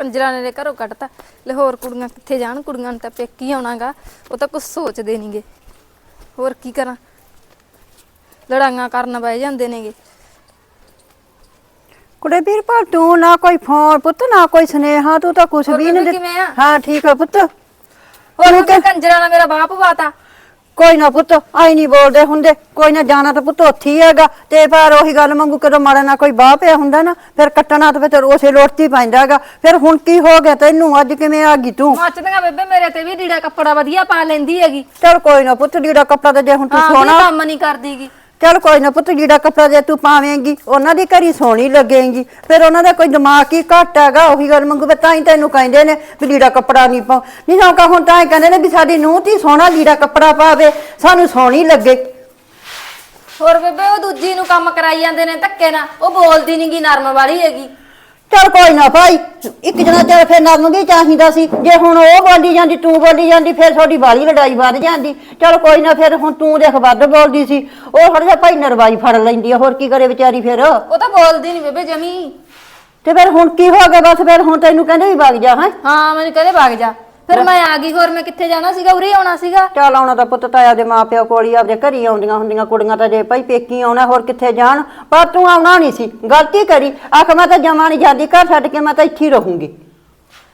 ਕੰਜਰਾਂ ਨੇ ਘਰੋਂ ਕੱਢਤਾ। ਲੈ ਹੋਰ ਕੁੜੀਆਂ ਕਿੱਥੇ ਜਾਣ? ਕੁੜੀਆਂ ਨੂੰ ਤਾਂ ਪੇਕੀ ਆਉਣਾਗਾ। ਉਹ ਤਾਂ ਕੁਝ ਸੋਚਦੇ ਨਹੀਂਗੇ। ਹੋਰ ਕੀ ਕਰਾਂ? ਲੜਾਈਆਂ ਕਰਨ ਬਹਿ ਜਾਂਦੇ ਨੇਗੇ। ਕੁੜੇ ਵੀਰਪਾਲ ਤੂੰ ਨਾ ਕੋਈ ਫੋਨ ਪੁੱਤ ਨਾ ਕੋਈ ਸੁਨੇਹਾ ਤੂੰ ਤਾਂ ਕੁਛ ਹੋਰ ਵੀ ਬੇਬੇ ਨਹੀਂ ਕਿਵੇਂ ਆ? ਹਾਂ ਠੀਕ ਆ ਪੁੱਤ। ਹੋਰ ਕੰਜਰਾਂ ਨਾਲ ਮੇਰਾ ਬਾਪ ਵਾਤਾ ਕੋਈ ਨਾ ਪੁੱਤ ਆਈ ਨਹੀਂ ਬੋਲਦੇ ਹੁੰਦੇ ਕੋਈ ਨਾ ਜਾਣਾ ਤਾਂ ਪੁੱਤ ਉੱਥੇ ਹੀ ਹੈਗਾ। ਤੇ ਪਰ ਉਹੀ ਗੱਲ ਮੰਗੂ ਕਦੋਂ ਮਾੜਾ ਨਾ ਕੋਈ ਬਾਹ ਪਿਆ ਹੁੰਦਾ ਨਾ ਫਿਰ ਕੱਟਣਾ ਤਾਂ ਫਿਰ ਉਸੇ ਲੋਟਤੀ ਪੈਂਦਾ ਹੈਗਾ। ਫਿਰ ਹੁਣ ਕੀ ਹੋ ਗਿਆ ਤੈਨੂੰ ਅੱਜ ਕਿਵੇਂ ਆ ਗਈ ਤੂੰ? ਮੱਚਦੀਆਂ ਬੇਬੇ ਮੇਰੇ ਤੇ ਵੀ ਲੀੜਾ ਕੱਪੜਾ ਵਧੀਆ ਪਾ ਲੈਂਦੀ ਹੈਗੀ। ਚਲ ਕੋਈ ਨਾ ਪੁੱਤ ਲੀੜਾ ਕੱਪੜਾ ਤੇ ਜੇ ਹੁਣ ਤੂੰ ਸੋਹਣਾ ਕੰਮ ਨਹੀਂ ਕਰਦੀਗੀ ਚਲ ਕੋਈ ਨਾ ਪੁੱਤ, ਲੀੜਾ ਕੱਪੜਾ ਜੇ ਤੂੰ ਪਾਵੇਂਗੀ, ਉਹਨਾਂ ਦੀ ਘਰੀ ਸੋਹਣੀ ਲੱਗੇਗੀ। ਫਿਰ ਉਹਨਾਂ ਦਾ ਕੋਈ ਦਿਮਾਗ ਹੀ ਘੱਟ ਹੈਗਾ, ਉਹੀ ਗੱਲ ਮੰਗੂ, ਵੀ ਤਾਂ ਹੀ ਤੈਨੂੰ ਕਹਿੰਦੇ ਨੇ ਵੀ ਲੀੜਾ ਕੱਪੜਾ ਨਹੀਂ ਪਾਓ। ਨਹੀਂ ਤਾਂ ਕਾ ਹੁਣ ਤਾਂ ਇਹ ਕਹਿੰਦੇ ਨੇ ਵੀ ਸਾਡੀ ਨੂੰਹ ਤੀ ਸੋਹਣਾ ਲੀੜਾ ਕੱਪੜਾ ਪਾਵੇ, ਸਾਨੂੰ ਸੋਹਣੀ ਲੱਗੇ। ਹੋਰ ਬੇਬੇ, ਉਹ ਦੂਜੀ ਨੂੰ ਕੰਮ ਕਰਾਈ ਜਾਂਦੇ ਨੇ ਧੱਕੇ ਨਾਲ, ਉਹ ਬੋਲਦੀ ਨਹੀਂਗੀ ਨਰਮ ਵਾਲੀ ਹੈਗੀ। ਚਲ ਕੋਈ ਨਾ ਭਾਈ ਇੱਕ ਜਣਾ ਤੇ ਫਿਰ ਨਰਮ ਵੀ ਚਾਹੀਦਾ ਸੀ। ਜੇ ਹੁਣ ਉਹ ਬੋਲੀ ਜਾਂਦੀ ਤੂੰ ਬੋਲੀ ਜਾਂਦੀ ਫਿਰ ਤੁਹਾਡੀ ਬਾਲੀ ਲੜਾਈ ਵੱਧ ਜਾਂਦੀ। ਚਲ ਕੋਈ ਨਾ ਫਿਰ ਹੁਣ ਤੂੰ ਦੇਖ ਵੱਧ ਬੋਲਦੀ ਸੀ। ਉਹ ਹਰ ਜਾ ਭਾਈ ਨਰਵਾਈ ਫੜ ਲੈਂਦੀ ਆ ਹੋਰ ਕੀ ਕਰੇ ਵਿਚਾਰੀ ਫਿਰ? ਉਹ ਤਾਂ ਬੋਲਦੀ ਨਹੀਂ ਬੇਬੇ ਜਮੀ। ਤੇ ਫਿਰ ਹੁਣ ਕੀ ਹੋ ਗਿਆ? ਬਸ ਫਿਰ ਹੁਣ ਤੈਨੂੰ ਕਹਿੰਦੇ ਵੀ ਵਗ ਜਾ ਹਾਂ? ਹਾਂ ਮੈਨੂੰ ਕਹਿੰਦੇ ਭੱਗ ਜਾ। ਫਿਰ ਮੈਂ ਆ ਗਈ ਹੋਰ ਮੈਂ ਕਿੱਥੇ ਜਾਣਾ ਸੀਗਾ? ਉਰੇ ਹੀ ਆਉਣਾ ਸੀਗਾ। ਚੱਲ ਆਉਣਾ ਤਾਂ ਪੁੱਤ ਤਾਇਆ ਦੇ ਮਾਪਿਓ ਕੋਲ ਹੀ ਆਪਦੇ ਘਰੀ ਆਉਂਦੀਆਂ ਹੁੰਦੀਆਂ ਕੁੜੀਆਂ ਤਾਂ ਜੇ ਭਾਈ ਪੇਕੀ ਆਉਣਾ ਹੋਰ ਕਿੱਥੇ ਜਾਣ? ਪਰ ਤੂੰ ਆਉਣਾ ਨਹੀਂ ਸੀ। ਗਲਤੀ ਕਰੀ? ਆਖ ਮੈਂ ਤਾਂ ਜਮਾ ਨਹੀਂ ਜਾਂਦੀ ਘਰ ਛੱਡ ਕੇ ਮੈਂ ਤਾਂ ਇੱਥੇ ਹੀ ਰਹੂੰਗੀ।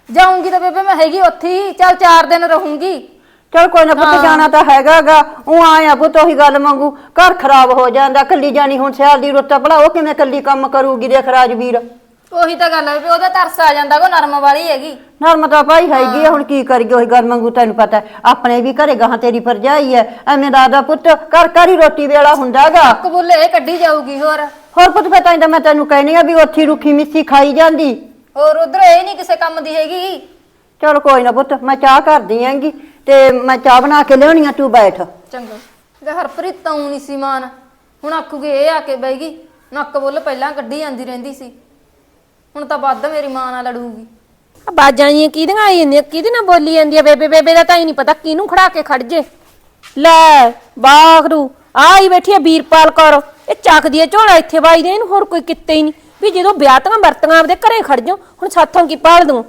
ਜਾਊਂਗੀ ਤਾਂ ਬੇਬੇ ਮੈਂ ਹੈਗੀ ਉੱਥੇ ਹੀ। ਚੱਲ 4 ਦਿਨ ਰਹੂੰਗੀ। ਚਲ ਕੋਈ ਨਾ ਪੁੱਤ ਜਾਣਾ ਤਾਂ ਹੈਗਾਗਾ। ਉਹ ਆਇਆ ਪੁੱਤ ਉਹੀ ਗੱਲ ਮੰਗੂ। ਘਰ ਖਰਾਬ ਹੋ ਜਾਂਦਾ ਕੱਲੀ ਜਾਣੀ ਹੁਣ ਸਿਆਲ ਦੀ ਰੁੱਤ ਭਲਾ ਉਹ ਕਿਵੇਂ ਕੱਲੀ ਕੰਮ ਕਰੂਗੀ ਦੇਖ ਰਾਜਵੀਰ। ਉਹੀ ਤਾਂ ਗੱਲ ਹੈ ਵੀ ਉਹਦਾ ਤਰਸ ਆ ਜਾਂਦਾ ਕੋ ਨਰਮ ਵਾਲੀ ਹੈਗੀ। ਨਰਮ ਤਾਂ ਭਾਈ ਹੈਗੀ ਆ ਹੁਣ ਕੀ ਕਰੀਏ ਉਹੀ ਗੱਲ ਮੰਗੂ ਤੈਨੂੰ ਪਤਾ ਹੈ, ਆਪਣੇ ਵੀ ਘਰੇ ਗਾਂ ਤੇਰੀ ਪਰਜਾਈ ਹੈ ਐਵੇਂ ਦਾਦਾ ਪੁੱਤ ਘਰ ਘਰ ਹੀ ਰੋਟੀ ਵੇਲਾ ਹੁੰਦਾਗਾ ਕਬੂਲੇ ਇਹ ਕੱਢੀ ਜਾਊਗੀ ਹੋਰ। ਹੋਰ ਪੁੱਤ ਨਹੀਂ ਤਾਂ ਮੈਂ ਤੈਨੂੰ ਕਹਿਣੀ ਆ ਵੀ ਉੱਥੇ ਹੀ ਰੁੱਖੀ ਮਿੱਸੀ ਖਾਈ ਜਾਂਦੀ। ਹੋਰ ਉਧਰ ਇਹ ਨਹੀਂ ਕਿਸੇ ਕੰਮ ਦੀ ਹੈਗੀ। ਚਲ ਕੋਈ ਨਾ ਪੁੱਤ ਮੈਂ ਚਾਹ ਕਰਦੀ ਆਂਗੀ ਤੇ ਮੈਂ ਚਾਹ ਬਣਾ ਕੇ ਲਿਆਉਣੀ ਆ ਤੂੰ ਬੈਠ। ਚੰਗਾ। ਤੇ ਹਰਪ੍ਰੀਤ ਤਾਂ ਊਂ ਨੀ ਸੀ ਮਾਨ। ਹੁਣ ਆਖੂਗੀ ਇਹ ਆ ਕੇ ਬੈਗੀ ਨੱਕ ਬੁੱਲ ਪਹਿਲਾਂ ਕੱਢੀ ਜਾਂਦੀ ਰਹਿੰਦੀ ਸੀ। ਹੁਣ ਤਾਂ ਵੱਧ ਮੇਰੀ ਮਾਂ ਨਾਲ ਲੜੂਗੀ। ਆ ਬਾਜਾਂ ਜੀਆਂ ਕਿਹਦੀਆਂ ਆਈ ਜਾਂਦੀਆਂ? ਕਿਹਦੇ ਨਾਲ ਬੋਲੀ ਜਾਂਦੀ ਆ ਬੇਬੇ ਬੇਬੇ ਦਾ ਤਾਂ ਹੀ ਨਹੀਂ ਪਤਾ ਕਿਹਨੂੰ ਖੜਾ ਕੇ ਖੜ ਜੇ। ਲੈ ਬਾਖਰੂ ਆਈ ਬੈਠੀ ਆ ਵੀਰਪਾਲ ਕੌਰ। ਇਹ ਚੱਕਦੀ ਆ ਝੋਲਾ ਇੱਥੇ ਵਾਈਦੇ ਇਹਨੂੰ ਹੋਰ ਕੋਈ ਕਿੱਤੇ ਹੀ ਨਹੀਂ। ਵੀ ਜਦੋਂ ਵਿਆਹਤਾਂ ਵਰਤਾਂ ਆਪਦੇ ਘਰੇ ਖੜ ਜਾਓ ਹੁਣ ਸਾਥੋਂ ਕੀ ਪਾਲ ਦੂੰ?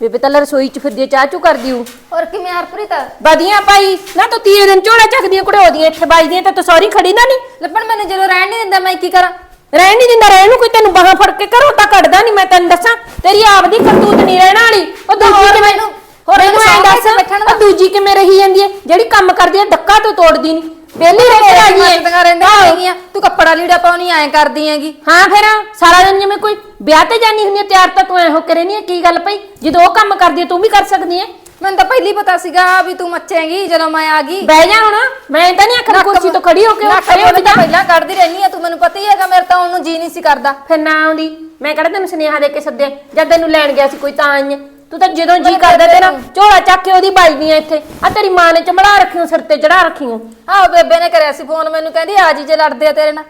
ਬੇਬੇ ਤਾਂ ਲੈ ਰਸੋਈ ਚ ਫਿਰਦੀ ਆ, ਚਾਹ ਚੂ ਕਰਦੀ ਹੂੰ ਹੋਰ ਕਿਵੇਂ ਹਰਪ੍ਰੀਤ? ਵਧੀਆ ਭਾਈ ਨਾ ਤੂੰ ਤੀਏ ਦਿਨ ਝੋਲਾ ਚੱਕਦੀਆਂ ਘੜੋਦੀਆਂ ਇੱਥੇ ਵੱਜਦੀਆਂ ਤਾਂ ਤੂੰ ਸੌਰੀ ਖੜੀ ਨਾ ਨਹੀਂ ਲੱਭਣ ਮੈਨੂੰ ਜਦੋਂ ਰਹਿਣ ਨਹੀਂ ਦਿੰਦਾ ਮੈਂ ਕੀ ਕਰਾਂ? ਰਹਿਣ ਨਹੀਂ ਦਿੰਦਾ ਰਹਿਣ ਨੂੰ ਕੋਈ ਤੈਨੂੰ ਬਾਹਾਂ ਫੜ ਕੇ ਘਰੋਂ ਤਾਂ ਕੱਢਦਾ ਨਹੀਂ ਮੈਂ ਤੈਨੂੰ ਦੱਸਾਂ। ਤੇਰੀ ਆਪਦੀ ਕਰਤੂਤ ਨਹੀਂ ਰਹਿਣ ਵਾਲੀ। ਉਹ ਦੂਜੀ ਕਿਵੇਂ ਮੈਨੂੰ- ਹੋਰ ਮੈਨੂੰ ਐਂ ਦੱਸ ਕੇ। ਉਹ ਦੂਜੀ ਕਿਵੇਂ ਰਹੀ ਜਾਂਦੀ ਹੈ ਜਿਹੜੀ ਕੰਮ ਕਰਦੀ ਹੈ ਡੱਕਾ ਤੋਂ ਤੋੜਦੀ ਨਹੀਂ ਵਿਹਲੀ ਰਹਿ ਕੇ ਆਈ ਹੈ ਰਹਿੰਦੀਆਂ ਤੂੰ ਕੱਪੜਾ ਲੀੜਾ ਪਾਉਣੀ ਐਂ ਕਰਦੀ ਹੈਗੀ। ਹਾਂ ਫਿਰ ਸਾਰਾ ਦਿਨ ਜਿਵੇਂ ਕੋਈ ਵਿਆਹ ਤੇ ਜਾਣੀ ਹੁੰਦੀ ਹੈ ਤਿਆਰ ਤਾਂ ਤੂੰ ਇਹੋ ਕਰੇ ਨਹੀਂ ਕੀ ਗੱਲ ਪਈ ਜਦੋਂ ਉਹ ਕੰਮ ਕਰਦੀ ਹੈ ਤੂੰ ਵੀ ਕਰ ਸਕਦੀ ਹੈ ਮੈਨੂੰ ਤਾਂ ਪਹਿਲੀ ਪਤਾ ਸੀਗਾ ਵੀ ਤੂੰ ਮੱਚੇਂਗੀ ਜਦੋਂ ਮੈਂ ਆ ਗਈ। ਬਹਿ ਜਾ ਹੁਣ ਮੈਂ ਤਾਂ ਨਹੀਂ ਆਖਰ ਕੁਰਸੀ ਤੋਂ ਖੜੀ ਹੋ ਕੇ ਖੜੀ ਹੋ ਤਾਂ ਪਹਿਲਾਂ ਕੱਢਦੀ ਰਹਿਨੀ ਆ ਤੂੰ ਮੈਨੂੰ ਪਤਾ ਹੀ ਹੈਗਾ ਮੇਰੇ ਤਾਂ ਉਹਨੂੰ ਜੀ ਨਹੀਂ ਸੀ ਕਰਦਾ। ਫਿਰ ਨਾ ਆਉਂਦੀ। ਮੈਂ ਕਿਹੜਾ ਤੈਨੂੰ ਸੁਨੇਹਾ ਦੇ ਕੇ ਸੱਦਿਆ? ਜਦ ਤੈਨੂੰ ਲੈਣ ਗਿਆ ਸੀ ਕੋਈ ਤਾਂ ਆਈ। ਤੂੰ ਤਾਂ ਜਦੋਂ ਜੀ ਕਰਦਾ ਤੇਰਾ ਨੂੰ। ਝੋਲਾ ਚੱਕ ਕੇ ਉਹਦੀ ਬਾਈਦੀ ਆ ਇੱਥੇ। ਆ ਤੇਰੀ ਮਾਂ ਨੇ ਚਮੜਾ ਰੱਖੀਓ ਸਿਰ ਤੇ ਚੜਾ ਰੱਖੀਓ ਆਹ ਬੇਬੇ ਨੇ ਕਰਿਆ ਸੀ ਫੋਨ ਮੈਨੂੰ ਕਹਿੰਦੀ ਆ ਜੀ ਜੇ ਲੜਦੇ ਆ ਤੇਰੇ ਨਾਲ।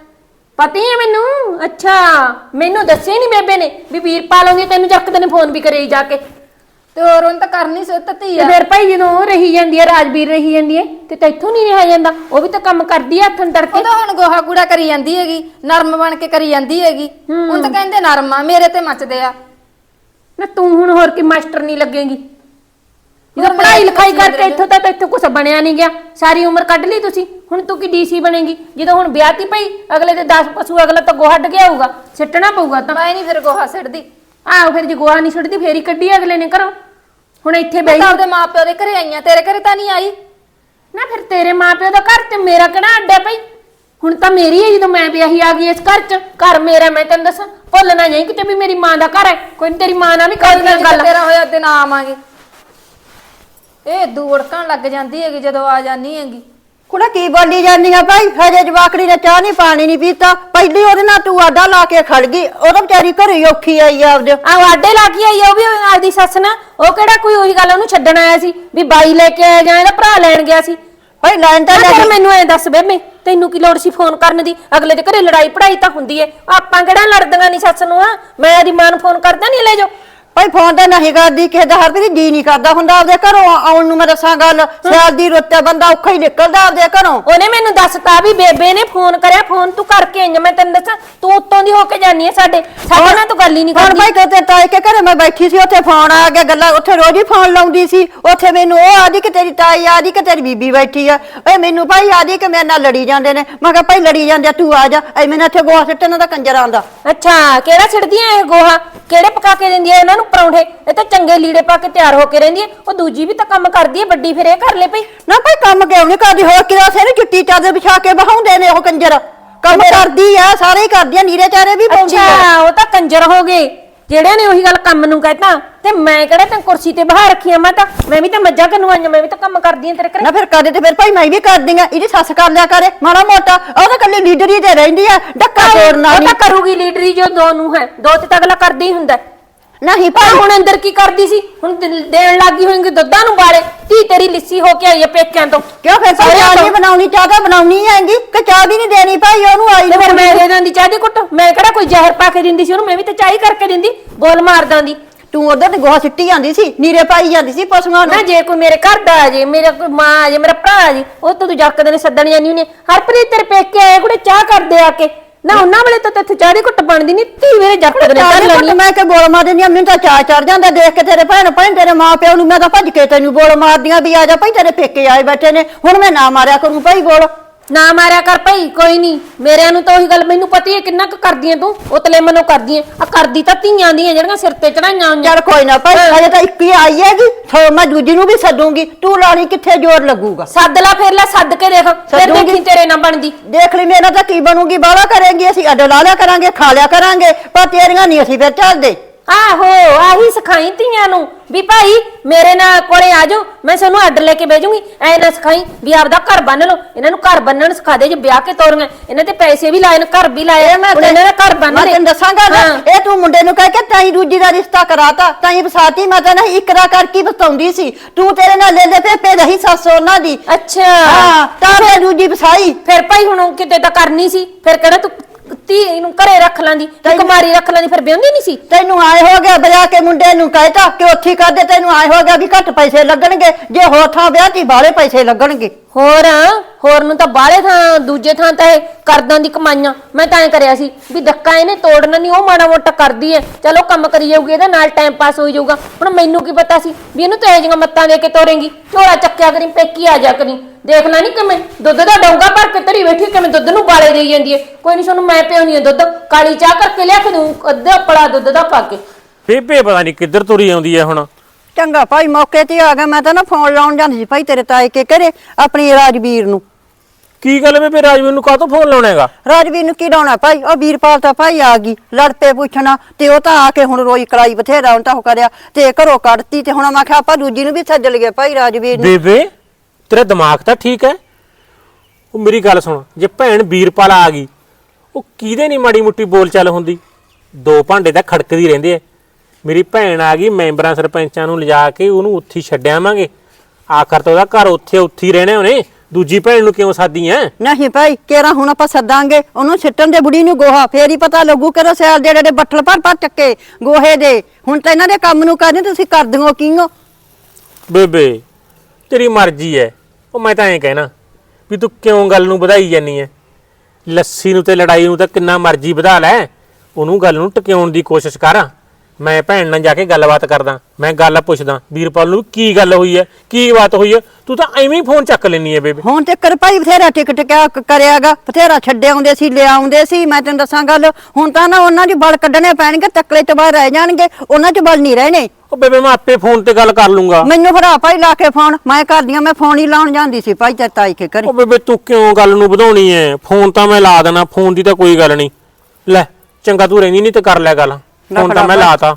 ਪਤੀ ਹੈ ਮੈਨੂੰ। ਅੱਛਾ ਮੈਨੂੰ ਦੱਸਿਆ ਨਹੀਂ ਬੇਬੇ ਨੇ ਵੀ ਵੀਰਪਾਲ ਆਉਂਦੀ ਤੈਨੂੰ ਜੱਕ ਨੇ ਫੋਨ ਵੀ ਕਰੇ ਜਾ ਕੇ। ਤੇ ਹੋਰ ਉਹਨੂੰ ਤਾਂ ਕਰਨੀ ਸੀ ਤਤੀ ਤੇ ਆ। ਫਿਰ ਭਾਈ ਜਦੋਂ ਉਹ ਰਹੀ ਜਾਂਦੀ ਹੈ ਰਾਜਵੀਰ ਰਹੀ ਜਾਂਦੀ ਹੈ ਤੇ ਤੈਥੋਂ ਨਹੀਂ ਰਿਹਾ ਜਾਂਦਾ। ਉਹ ਵੀ ਤਾਂ ਕੰਮ ਕਰਦੀ ਆ ਹੱਥਾਂ ਤੜਕੇ। ਉਹ ਤਾਂ ਹੁਣ ਗੋਹਾ ਕੂੜਾ ਕਰੀ ਜਾਂਦੀ ਹੈਗੀ ਨਰਮ ਬਣ ਕੇ ਕਰੀ ਜਾਂਦੀ ਹੈਗੀ। ਹੁਣ ਤਾਂ ਕਹਿੰਦੇ ਨਰਮ ਆ ਮੇਰੇ ਤੇ ਮੱਚਦੇ ਆ। ਨਾ ਤੂੰ ਹੁਣ ਹੋਰ ਕੀ ਮਾਸਟਰ ਨਹੀਂ ਲੱਗੇਗੀ। ਜਦੋਂ ਹੁਣ ਪੜ੍ਹਾਈ ਮੈਂ ਲਿਖਾਈ ਕਰਕੇ ਇੱਥੋਂ ਤੱਕ ਇੱਥੋਂ ਕੁਝ ਬਣਿਆ ਨਹੀਂ ਗਿਆ। ਸਾਰੀ ਉਮਰ ਕੱਢ ਲਈ ਤੁਸੀਂ ਹੁਣ ਤੂੰ ਕੀ ਡੀਸੀ ਬਣੇਗੀ? ਜਦੋਂ ਹੁਣ ਵਿਆਹਤੀ ਪਈ ਅਗਲੇ ਦੇ 10 ਪਸ਼ੂ ਅਗਲਾ ਤਾਂ ਗੋਹਾ ਡਗਿਆ ਹੋਊਗਾ ਸਿੱਟਣਾ ਪਊਗਾ ਤਾਂ। ਮੈਂ ਨਹੀਂ ਫਿਰ ਗੋਹਾ ਸਿੱਟਦੀ। ਆਹੋ ਫਿਰ ਜੇ ਗੋਹਾ ਨਹੀਂ ਸੁੱਟਦੀ ਫੇਰ ਹੀ ਕੱਢੀ ਅਗਲੇ ਨੇ ਘਰੋਂ। ਹੁਣ ਇੱਥੇ ਮੈਂ ਬੈਠ ਤਾਂ ਆਪਦੇ ਮਾਪਿਓ ਦੇ ਘਰੇ ਆਈਆਂ ਤੇਰੇ ਘਰੇ ਤਾਂ ਨਹੀਂ ਆਈ? ਨਾ ਫਿਰ ਤੇਰੇ ਮਾਪਿਓ ਦਾ ਘਰ ਤੇ ਮੇਰਾ ਕਿਹੜਾ ਅੱਡਾ ਪਈ ਹੁਣ ਤਾਂ ਮੇਰੀ ਹੈ ਜਦੋਂ ਮੈਂ ਵਿਆਹੀ ਆ ਗਈ ਇਸ ਘਰ 'ਚ। ਘਰ ਮੇਰਾ ਮੈਂ ਤੈਨੂੰ ਦੱਸਾਂ ਭੁੱਲ ਨਾ ਜਾਈਂ ਕਿਤੇ ਵੀ ਮੇਰੀ ਮਾਂ ਦਾ ਘਰ ਹੈ। ਕੋਈ ਨੀ ਤੇਰੀ ਮਾਂ ਨਾਲ ਵੀ ਕਰਦੀ ਆ ਗੱਲ ਗੱਲ ਤੇਰਾ ਹੋਇਆ ਦਿਨ ਆਵਾਂਗੇ। ਇਹ ਦੂੜਕਣ ਲੱਗ ਜਾਂਦੀ ਹੈਗੀ ਜਦੋਂ ਆ ਜਾਨੀ ਹੈਗੀ। ਕੁੜਾ ਕੀ ਬੋਲੀ ਜਾਂਦੀ ਆ ਭਾਈ? ਹਜੇ ਜਵਾਕੜੀ ਨੇ ਚਾਹ ਨਹੀਂ ਪਾਣੀ ਨਹੀਂ ਪੀਤਾ। ਪਹਿਲੀ ਉਹਦੇ ਨਾਲ ਤੂੰ ਆਡਾ ਲਾ ਕੇ ਖੜ ਗਈ। ਉਹ ਤਾਂ ਵਿਚਾਰੀ ਘਰੇ ਹੀ ਔਖੀ ਆਈ ਆ ਆਪਦੇ। ਆਹ ਆਡੇ ਲਾ ਕੇ ਆਈ ਆ, ਉਹ ਵੀ ਆਪਦੀ ਸੱਸ ਨਾਲ ਉਹ ਕਿਹੜਾ ਕੋਈ ਉਹੀ ਗੱਲ ਉਹਨੂੰ ਛੱਡਣ ਆਇਆ ਸੀ? ਵੀ ਬਾਈ ਲੈ ਕੇ ਆਇਆ ਜਾਂ ਇਹਦਾ ਭਰਾ ਲੈਣ ਗਿਆ ਸੀ? ਭਾਈ ਲਾਈਨ ਤਾਂ ਲੈ ਫਿਰ ਗਈ। ਮੈਨੂੰ ਐ ਦੱਸ ਬੇਬੇ ਤੈਨੂੰ ਕੀ ਲੋੜ ਸੀ ਫੋਨ ਕਰਨ ਦੀ? ਅਗਲੇ ਦੇ ਘਰੇ ਲੜਾਈ ਪੜਾਈ ਤਾਂ ਹੁੰਦੀ ਐ ਆਪਾਂ ਕਿਹੜਾ ਲੜਦੀਆਂ ਨਹੀਂ ਸੱਸ ਨੂੰ ਆ ਮੈਂ ਆਦੀ ਮਾਂ ਨੂੰ ਫੋਨ ਕਰਦਾ ਨਹੀਂ ਲੈ ਜਾਓ। ਭਾਈ ਫੋਨ ਤਾਂ ਨਹੀਂ ਕਰਦੀ ਕਿਸੇ ਦਾ ਹਰਪ੍ਰੀਤ ਜੀ ਨਹੀਂ ਕਰਦਾ ਹੁੰਦਾ ਆਪਦੇ ਘਰੋਂ ਆਉਣ ਨੂੰ ਮੈਂ ਦੱਸਾਂ ਗੱਲ ਸਿਆਲ ਦੀ ਰੁੱਤ ਹੈ, ਬੰਦਾ ਔਖਾ ਹੀ ਨਿਕਲਦਾ ਆਪਦੇ ਘਰੋਂ। ਉਹਨੇ ਮੈਨੂੰ ਦੱਸਤਾ ਵੀ ਬੇਬੇ ਨੇ ਫੋਨ ਕਰਿਆ ਫੋਨ ਤੂੰ ਕਰਕੇ ਆਈ ਆਂ। ਮੈਂ ਤੈਨੂੰ ਦੱਸਾਂ ਤੂੰ ਉੱਤੋਂ ਦੀ ਹੋ ਕੇ ਜਾਨੀ ਹੈ ਸਾਡੇ ਸਾਡੇ ਨਾਲ ਤੂੰ ਗੱਲ ਹੀ ਨਹੀਂ ਹੁਣ ਕਰਦੀ। ਭਾਈ ਤੇ ਤੇ ਤਾਏ ਕੇ ਘਰੇ ਮੈਂ ਬੈਠੀ ਸੀ ਉੱਥੇ ਫੋਨ ਆ ਗਿਆ ਗੱਲਾਂ ਉੱਥੇ ਰੋਜ਼ ਹੀ ਫੋਨ ਲਾਉਂਦੀ ਸੀ ਉੱਥੇ ਮੈਨੂੰ ਉਹ ਆਦੀ ਕਿ ਤੇਰੀ ਤਾਈ ਆਦੀ ਕਿ ਤੇਰੀ ਬੀਬੀ ਬੈਠੀ ਆ ਓਏ ਮੈਨੂੰ ਭਾਈ ਆਦੀ ਕਿ ਮੇਰੇ ਨਾਲ ਲੜੀ ਜਾਂਦੇ ਨੇ ਮੈਂ ਕਿਹਾ ਭਾਈ ਲੜੀ ਜਾਂਦੇ ਆ, ਤੂੰ ਆ ਜਾ ਐ ਮੈਨੂੰ ਇੱਥੇ ਗੋਹਾ ਸਿੱਟਣ ਦਾ ਕੰਜਰ ਆਂਦਾ ਅੱਛਾ ਕਿਹੜਾ ਛਿੜਦੀਆਂ ਇਹ ਗੋਹਾ? ਕਿਹੜੇ ਪਕਾ ਕੇ ਦਿੰਦੀ ਹੈ ਇਹਨਾਂ ਨੂੰ? ਪਰੌਂਠੇ ਇਹ ਤਾਂ ਚੰਗੇ ਲੀੜੇ ਪਾ ਕੇ ਤਿਆਰ ਹੋ ਕੇ ਰਹਿੰਦੀ ਹੈ। ਉਹ ਦੂਜੀ ਵੀ ਤਾਂ ਕੰਮ ਕਰਦੀ ਹੈ ਵੱਡੀ ਫਿਰ ਇਹ ਕਰ ਲੈ ਪਈ। ਨਾ ਭਾਈ ਕੰਮ ਕਿਉਂ ਨਹੀਂ ਕਰਦੀ ਹੋਰ ਕਿਹਦਾ ਸੇ ਚੁੱਟੀ ਚਾਦਰ ਵਿਛਾ ਕੇ ਬਹਾਉਂਦੇ ਨੇ ਉਹ ਕੰਜਰ। ਕੰਮ ਕਰਦੀ ਆ ਸਾਰੇ ਹੀ ਕਰਦੀਆਂ ਨੀਰੇ ਚਾਰੇ ਵੀ ਪਾਉਂਦੀ ਆ। ਅੱਛਾ ਉਹ ਤਾਂ ਕੰਜਰ ਹੋ ਗਏ। ਜਿਹੜਿਆਂ ਨੇ ਉਹੀ ਗੱਲ ਕੰਮ ਨੂੰ ਕਹਿਤਾ। ਤੇ ਮੈਂ ਕਿਹੜਾ ਤੈਨੂੰ ਕੁਰਸੀ ਤੇ ਬਹਾ ਰੱਖੀ ਆ ਮੈਂ ਤਾਂ। ਮੈਂ ਵੀ ਤਾਂ ਮੱਝਾਂ ਕਨੂੰ ਆਈਆਂ ਮੈਂ ਵੀ ਤਾਂ ਕੰਮ ਕਰਦੀ ਆ ਤੇਰੇ ਘਰੇ। ਨਾ ਫਿਰ ਕਦੇ ਤੇ ਫਿਰ ਭਾਈ ਮੈਂ ਵੀ ਕਰਦੀ ਆ ਇਹਦੀ ਸੱਸ ਕਰ ਲਿਆ ਕਰੇ ਮਾੜਾ ਮੋਟਾ। ਉਹ ਤਾਂ ਕੱਲੀ ਲੀਡਰ ਤੇ ਰਹਿੰਦੀ ਆ ਡੱਕਾ ਤੋੜਨਾ ਉਹ ਨਹੀਂ ਤਾਂ ਕਰੂਗੀ ਲੀਡਰੀ ਜੋ ਦੋ ਨੂੰ ਹੈ ਦੋ ਤੇ ਤਾਂ ਅਗਲਾ ਕਰਦਾ ਹੀ ਹੁੰਦਾ। ਹੈ। ਨਹੀਂ ਪਰ ਹੁਣ ਅੰਦਰ ਕੀ ਕਰਦੀ ਸੀ? ਹੁਣ ਦਿਲ- ਦੇਣ ਲੱਗੀ ਹੋਏਗੀ ਦੁੱਧਾਂ ਨੂੰ ਬਾਲੇ ਧੀ ਤੇਰੀ ਲਿੱਸੀ ਹੋ ਕੇ ਆਈ ਹੈ ਪੇਕਿਆਂ ਤੋਂ। ਕਿਉਂ ਫਿਰ ਸਾਰਿਆਂ ਚਾਹ ਤੋਂ। ਨਹੀਂ ਬਣਾਉਣੀ ਚਾਹ ਤਾਂ ਬਣਾਉਣੀ ਹੈਗੀ ਕਿ ਚਾਹ ਵੀ ਨਹੀਂ ਦੇਣੀ ਭਾਈ ਉਹਨੂੰ ਆਈ ਤੇ ਨੂੰ ਫਿਰ ਮੈਂ ਦੇ ਦਿੰਦੀ ਚਾਹ ਦੀ ਕੁੱਟ ਮੈਂ ਕਿਹੜਾ ਕੋਈ ਜ਼ਹਿਰ ਪਾ ਕੇ ਦਿੰਦੀ ਸੀ ਉਹਨੂੰ? ਮੈਂ ਵੀ ਤਾਂ ਚਾਹ ਕਰਕੇ ਦਿੰਦੀ। ਬੋਲ ਮਾਰ ਦਾਂਦੀ। ਤੂੰ ਉਧਰ ਤੇ ਗੋਹਾ ਸਿੱਟੀ ਜਾਂਦੀ ਸੀ ਨੀਰੇ ਪਾਈ ਜਾਂਦੀ ਸੀ ਪਸ਼ੂਆਂ ਨਾ। ਨੂੰ ਜੇ ਕੋਈ ਮੇਰੇ ਘਰ ਦਾ ਆ ਜੇ ਮੇਰਾ ਕੋਈ ਮਾਂ ਆ ਜੇ ਮੇਰਾ ਭਰਾ ਆ ਜੇ ਉਹ ਤਾਂ ਤੂੰ ਜੱਕਦੇ ਨੇ ਸੱਦਣ ਜਾਂਦੀ ਹੁੰਦੀ ਆ। ਹਰਪ੍ਰੀਤ ਤੇਰੇ ਪੇਕੇ ਆਏ ਕੁੜੇ ਚਾਹ ਕਰਦੇ ਆ ਕੇ। ਨਾ ਉਹਨਾਂ ਵੇਲੇ ਤਾਂ ਤੇਥੇ ਦੀ ਘੁੱਟ ਬਣਦੀ ਨਹੀਂ ਧੀ ਮੇਰੇ ਜੱਕਦੇ ਨੇ ਕਰ ਦੀ ਲੈਣੀ ਮੈਂ ਕਿ ਬੋਲ ਮਾਰ ਦਿੰਦੀ ਆ ਮੈਨੂੰ ਤਾਂ ਚਾਹ ਚੜ ਜਾਂਦਾ ਦੇਖ ਕੇ ਤੇਰੇ ਭੈਣ ਭੈਣ ਤੇਰੇ ਮਾਂ ਪਿਓ ਨੂੰ ਮੈਂ ਤਾਂ ਭੱਜ ਕੇ ਤੈਨੂੰ ਬੋਲ ਮਾਰਦੀਆਂ ਵੀ ਆ ਜਾ ਭਾਈ ਤੇਰੇ ਪੇਕੇ ਆਏ ਬੈਠੇ ਨੇ ਹੁਣ ਮੈਂ ਨਾ ਮਾਰਿਆ ਕਰੂੰ ਭਾਈ ਬੋਲ ਨਾ ਮਾਰਿਆ ਕਰ ਭਾਈ ਕੋਈ ਨਹੀਂ। ਮੇਰਿਆਂ ਨੂੰ ਤਾਂ ਉਹੀ ਗੱਲ ਮੈਨੂੰ ਪਤੀ ਹੈ ਕਿੰਨਾ ਕੁ ਕਰਦੀ ਐ ਤੂੰ। ਉਤਲੇ ਮਨੋਂ ਕਰਦੀ ਐ ਆ ਕਰਦੀ ਤਾਂ ਧੀਆਂ ਦੀਆਂ ਜਿਹੜੀਆਂ ਸਿਰ ਤੇ ਚੜਾਈਆਂ ਹੋਈਆਂ। ਚੱਲ ਕੋਈ ਨਾ ਭਾਈ ਹਜੇ ਤਾਂ ਇੱਕ ਹੀ ਆਈ ਹੈਗੀ। ਸੋ ਮੈਂ ਦੂਜੀ ਨੂੰ ਵੀ ਸੱਦੂਗੀ। ਤੂੰ ਲਾਣੀ ਕਿੱਥੇ ਜ਼ੋਰ ਲੱਗੂਗਾ? ਸੱਦ ਲਾ ਫਿਰ ਲੈ ਸੱਦ ਕੇ ਦੇਖ। ਫਿਰ ਸੱਦੂਗੀ। ਦੇਖੀ ਤੇਰੇ ਨਾਲ ਬਣਦੀ। ਦੇਖ ਲਈ ਮੇਰਾ ਤਾਂ ਕੀ ਬਣੂਗੀ ਬਾਲਾ ਕਰਾਂਗੇ ਅਸੀਂ। ਅੱਡ ਲਾ ਲਿਆ ਕਰਾਂਗੇ ਖਾ ਲਿਆ ਕਰਾਂਗੇ। ਪਰ ਤੇਰੀਆਂ ਨਹੀਂ ਅਸੀਂ ਫਿਰ ਚੱਲਦੇ। ਆਹੋ ਆਹੀ ਸਿਖਾਈ ਧੀਆਂ ਨੂੰ ਵੀ ਭਾਈ ਮੇਰੇ ਨਾਲ ਕੋਲੇ ਆ ਜਾਓ ਮੈਂ ਤੁਹਾਨੂੰ ਅੱਡ ਲੈ ਕੇ ਭੇਜੂਗੀ ਐ ਨਾ ਸਿਖਾਈ ਵੀ ਆਪਦਾ ਘਰ ਬੰਨ ਲਓ। ਇਹਨਾਂ ਨੂੰ ਘਰ ਬੰਨਣ ਸਿਖਾ ਦੇ ਜੇ ਵਿਆਹ ਕੇ ਤੋਰੀਆਂ। ਇਹਨਾਂ ਤੇ ਪੈਸੇ ਵੀ ਲਾਏ ਨੇ ਘਰ ਵੀ ਲਾਏ ਹੁਣ ਇਹਨਾਂ ਦਾ ਘਰ ਬੰਨ ਮੈਂ ਦੇ ਤੈਨੂੰ ਦੱਸਾਂਗਾ ਨਾ ਹਾਂ। ਇਹ ਤੂੰ ਮੁੰਡੇ ਨੂੰ ਕਹਿ ਕੇ ਤਾਈ ਦੂਜੀ ਦਾ ਰਿਸ਼ਤਾ ਕਰਾਤਾ ਤਾਈ ਬਸਾਤੀ ਮੈਂ ਤਾਂ ਨਹੀਂ ਇੱਕ ਦਾ ਕਰਕੇ ਬਤਾਉਂਦੀ ਸੀ। ਤੂੰ ਤੇਰੇ ਨਾਲ ਲੈ ਲੈ ਪੇਪੇ ਰਹੀ ਸੱਸ ਉਹਨਾਂ ਦੀ। ਅੱਛਾ। ਹਾਂ ਤਾਂ ਮੈਂ ਦੂਜੀ ਬਸਾਈ ਫਿਰ ਭਾਈ ਹੁਣ ਉਹ ਕਿਤੇ ਤਾਂ ਕਰਨੀ ਸੀ ਫਿਰ ਕਿਹੜਾ ਤੂੰ ਧੀ ਨੂੰ ਘਰੇ ਰੱਖ ਲਾਂਦੀ ਤੇ ਕੁਮਾਰੀ ਰੱਖ ਲਾਂਦੀ ਫਿਰ ਵਿਆਹੁੰਦੀ ਨਹੀਂ ਸੀ? ਤੈਨੂੰ ਆਏ ਹੋ ਗਿਆ ਬਜਾ ਕੇ ਮੁੰਡੇ ਨੂੰ ਕਹਿਤਾ ਕਿ ਉੱਥੇ ਹੀ ਕਰਦੇ ਤੈਨੂੰ ਆਏ ਹੋ ਗਿਆ ਵੀ ਘੱਟ ਪੈਸੇ ਲੱਗਣਗੇ ਜੇ ਹੋਰ ਥਾਂ ਵਿਆਹ ਤੀ ਬਾਲੇ ਪੈਸੇ ਲੱਗਣਗੇ। ਹੋਰ ਹੋਰ ਨੂੰ ਤਾਂ ਬਾਹਲੇ ਥਾਂ ਦੂਜੇ ਥਾਂ ਤਾਂ ਇਹ ਕਰਦਾਂ ਦੀ ਕਮਾਈਆਂ। ਮੈਂ ਤਾਂ ਐ ਕਰਿਆ ਸੀ ਵੀ ਧੱਕਾ ਇਹਨੇ ਤੋੜਨਾ ਨਹੀਂ ਉਹ ਮਾੜਾ ਮੋਟਾ ਕਰਦੀ ਐ। ਚਲੋ ਕੰਮ ਕਰੀ ਜਾਊਗੀ ਇਹਦੇ ਨਾਲ ਟਾਈਮ ਪਾਸ ਹੋਈ ਜਾਊਗਾ। ਹੁਣ ਮੈਨੂੰ ਕੀ ਪਤਾ ਸੀ ਵੀ ਇਹਨੂੰ ਤੇਜ ਜਿਹੀਆਂ ਮੱਤਾਂ ਦੇ ਕੇ ਤੋਰੇਂਗੀ। ਝੋਲਾ ਚੱਕਿਆ ਕਰੀ ਪੇਕੀ ਆ ਜਾ ਕਰੀ। ਦੇਖ ਲੈ ਨਹੀਂ ਕਿਵੇਂ? ਦੁੱਧ ਦਾ ਡੋਂਗਾ ਭਰ ਕੇ ਧਰੀ ਬੈਠੀ ਕਿਵੇਂ ਦੁੱਧ ਨੂੰ ਬਾਲੇ ਦੇਈ ਜਾਂਦੀ ਐ ਕੋਈ ਨਹੀਂ ਸਾਨੂੰ ਮੈਂ ਪਿਉਣੀ ਐ ਦੁੱਧ। ਕਾਲੀ ਚਾਹ ਕਰਕੇ ਲਿਆ ਕੇ ਦੂੰ ਅੱਧਾ ਪੜਾ ਦੁੱਧ ਦਾ ਪਾ ਕੇ। ਬੇਬੇ ਪਤਾ ਨਹੀਂ ਕਿੱਧਰ ਤੁਰੀ ਆਉਂਦੀ ਹੈ ਹੁਣ। ਚੰਗਾ ਭਾਈ ਮੌਕੇ ਤੇ ਆ ਗਿਆ। ਮੈਂ ਤਾਂ ਨਾ ਫੋਨ ਲਾਉਣ ਜਾਂਦੀ ਸੀ ਭਾਈ ਤੇਰੇ ਤਾਏ ਕੇ ਘਰੇ ਆਪਣੀ ਰਾਜਵੀਰ ਨੂੰ। ਕੀ ਗੱਲ ਬੇਬੇ ਰਾਜਵੀਰ ਨੂੰ ਕਾਹਤੋਂ ਫੋਨ ਲਾਉਣਾ ਹੈਗਾ? ਰਾਜਵੀਰ ਨੂੰ ਕੀ ਲਾਉਣਾ ਭਾਈ? ਉਹ ਵੀਰਪਾਲ ਤਾਂ ਭਾਈ ਆ ਗਈ ਲੜ ਪਏ ਪੁੱਛਣਾ ਤੇ ਉਹ ਤਾਂ ਆ ਕੇ ਹੁਣ ਰੋਈ ਕਲਾਈ ਬਥੇਰਾ ਹੁਣ ਤਾਂ ਉਹ ਕਰਿਆ ਤੇ ਘਰੋਂ ਕੱਢਤੀ ਤੇ ਹੁਣ ਮੈਂ ਕਿਹਾ ਆਪਾਂ ਦੂਜੀ ਨੂੰ ਵੀ ਸੱਜ ਲਈਏ ਭਾਈ ਰਾਜਵੀਰ ਨੂੰ। ਬੇਬੇ ਤੇਰਾ ਦਿਮਾਗ ਤਾਂ ਠੀਕ ਹੈ? ਉਹ ਮੇਰੀ ਗੱਲ ਸੁਣ ਜੇ ਭੈਣ ਵੀਰਪਾਲ ਆ ਗਈ ਉਹ ਕਿਹਦੇ ਨਹੀਂ ਮਾੜੀ ਮੁੱਟੀ ਬੋਲ ਚੱਲ ਹੁੰਦੀ? ਦੋ ਭਾਂਡੇ ਤਾਂ ਖੜਕਦੀ ਰਹਿੰਦੇ ਐ ਮੇਰੀ ਭੈਣ ਆ ਗਈ ਮੈਂਬਰਾਂ ਸਰਪੰਚਾਂ ਨੂੰ ਲਿਜਾ ਕੇ ਉਹਨੂੰ ਉੱਥੇ ਹੀ ਛੱਡ ਆਵਾਂਗੇ। ਆਖਰ ਤਾਂ ਉਹਦਾ ਘਰ ਉੱਥੇ ਉੱਥੇ ਹੀ ਰਹਿਣਾ ਉਹਨੇ। ਦੂਜੀ ਭੈਣ ਨੂੰ ਕਿਉਂ ਸਾਦੀ ਐ? ਨਹੀਂ ਭਾਈ ਕਿਹੜਾ ਹੁਣ ਆਪਾਂ ਸੱਦਾਂਗੇ? ਉਹਨੂੰ ਸਿੱਟਣ ਦੇ ਬੁੜੀ ਨੂੰ ਗੋਹਾ ਫੇਰ ਹੀ ਪਤਾ ਲੱਗੂ ਕਿ ਸਿਆਲ ਦੇ ਜਿਹੜੇ ਬੱਠਲ ਭਰ ਭਰ ਚੱਕੇ ਗੋਹੇ ਦੇ। ਹੁਣ ਤਾਂ ਇਹਨਾਂ ਦੇ ਕੰਮ ਨੂੰ ਕਰਦੇ ਤੁਸੀਂ ਕਰ ਦਿਓ ਕਿੰਗੋ। ਬੇਬੇ ਤੇਰੀ ਮਰਜ਼ੀ ਐ। ਉਹ ਮੈਂ ਤਾਂ ਐਂ ਕਹਿਣਾ ਵੀ ਤੂੰ ਕਿਉਂ ਗੱਲ ਨੂੰ ਵਧਾਈ ਜਾਨੀ ਐ? ਲੱਸੀ ਨੂੰ ਤੇ ਲੜਾਈ ਨੂੰ ਤਾਂ ਕਿੰਨਾ ਮਰਜ਼ੀ ਵਧਾ ਲੈ। ਉਹਨੂੰ ਗੱਲ ਨੂੰ ਟਿਕਾਉਣ ਦੀ ਕੋਸ਼ਿਸ਼ ਕਰ। ਮੈਂ ਭੈਣ ਨਾਲ ਜਾ ਕੇ ਗੱਲਬਾਤ ਕਰਦਾ ਮੈਂ ਗੱਲ ਪੁੱਛਦਾ ਵੀਰਪਾਲ ਨੂੰ ਕੀ ਗੱਲ ਹੋਈ ਐ ਕੀ ਬਾਤ ਹੋਈ ਐ ਤੂੰ ਤਾਂ ਐਵੇਂ ਹੀ ਫੋਨ ਚੱਕ ਲੈਣੀ ਐ ਬੇਬੇ। ਹੁਣ ਤੇ ਕਰ ਭਾਈ ਬਥੇਰਾ ਟਿਕਟ ਕਿਆ ਕ- ਕਰਿਆਗਾ ਬਥੇਰਾ ਛੱਡੇ ਆਉਂਦੇ ਸੀ ਲੈ ਆਉਂਦੇ ਸੀ ਮੈਂ ਤੈਨੂੰ ਦੱਸਾਂ ਗੱਲ ਹੁਣ ਤਾਂ ਨਾ ਉਹਨਾਂ ਦੀ ਬਲ ਕੱਢਣੇ ਪੈਣਗੇ ਤਕਲੇ ਚ ਬਾਹਰ ਰਹਿ ਜਾਣਗੇ ਉਹਨਾਂ ਚ ਬਲ ਨਹੀਂ ਰਹਿਣੇ। ਉਹ ਬੇਬੇ ਮੈਂ ਆਪੇ ਫੋਨ ਤੇ ਗੱਲ ਕਰ ਲੂੰਗਾ। ਮੈਨੂੰ ਫੜਾ ਭਾਈ ਲਾ ਕੇ ਫੋਨ ਮੈਂ ਕਰਦੀਆਂ ਮੈਂ ਫੋਨ ਹੀ ਲਾਉਣ ਜਾਂਦੀ ਸੀ ਭਾਈ ਤੇ ਤਾਈ ਕੇ ਘਰੇ। ਉਹ ਬੇਬੇ ਤੂੰ ਕਿਉਂ ਗੱਲ ਨੂੰ ਵਧਾਉਣੀ ਐ ਫੋਨ ਤਾਂ ਮੈਂ ਲਾ ਦੇਣਾ ਫੋਨ ਦੀ ਤਾਂ ਕੋਈ ਗੱਲ ਨਹੀਂ। ਲੈ ਚੰਗਾ ਤੂੰ ਰਹਿੰਦੀ ਨਹੀਂ ਤੇ ਕਰ ਲੈ ਗੱਲ। ਲੈ ਫੋਨ ਤਾਂ ਮੈਂ। ਲਾਤਾ।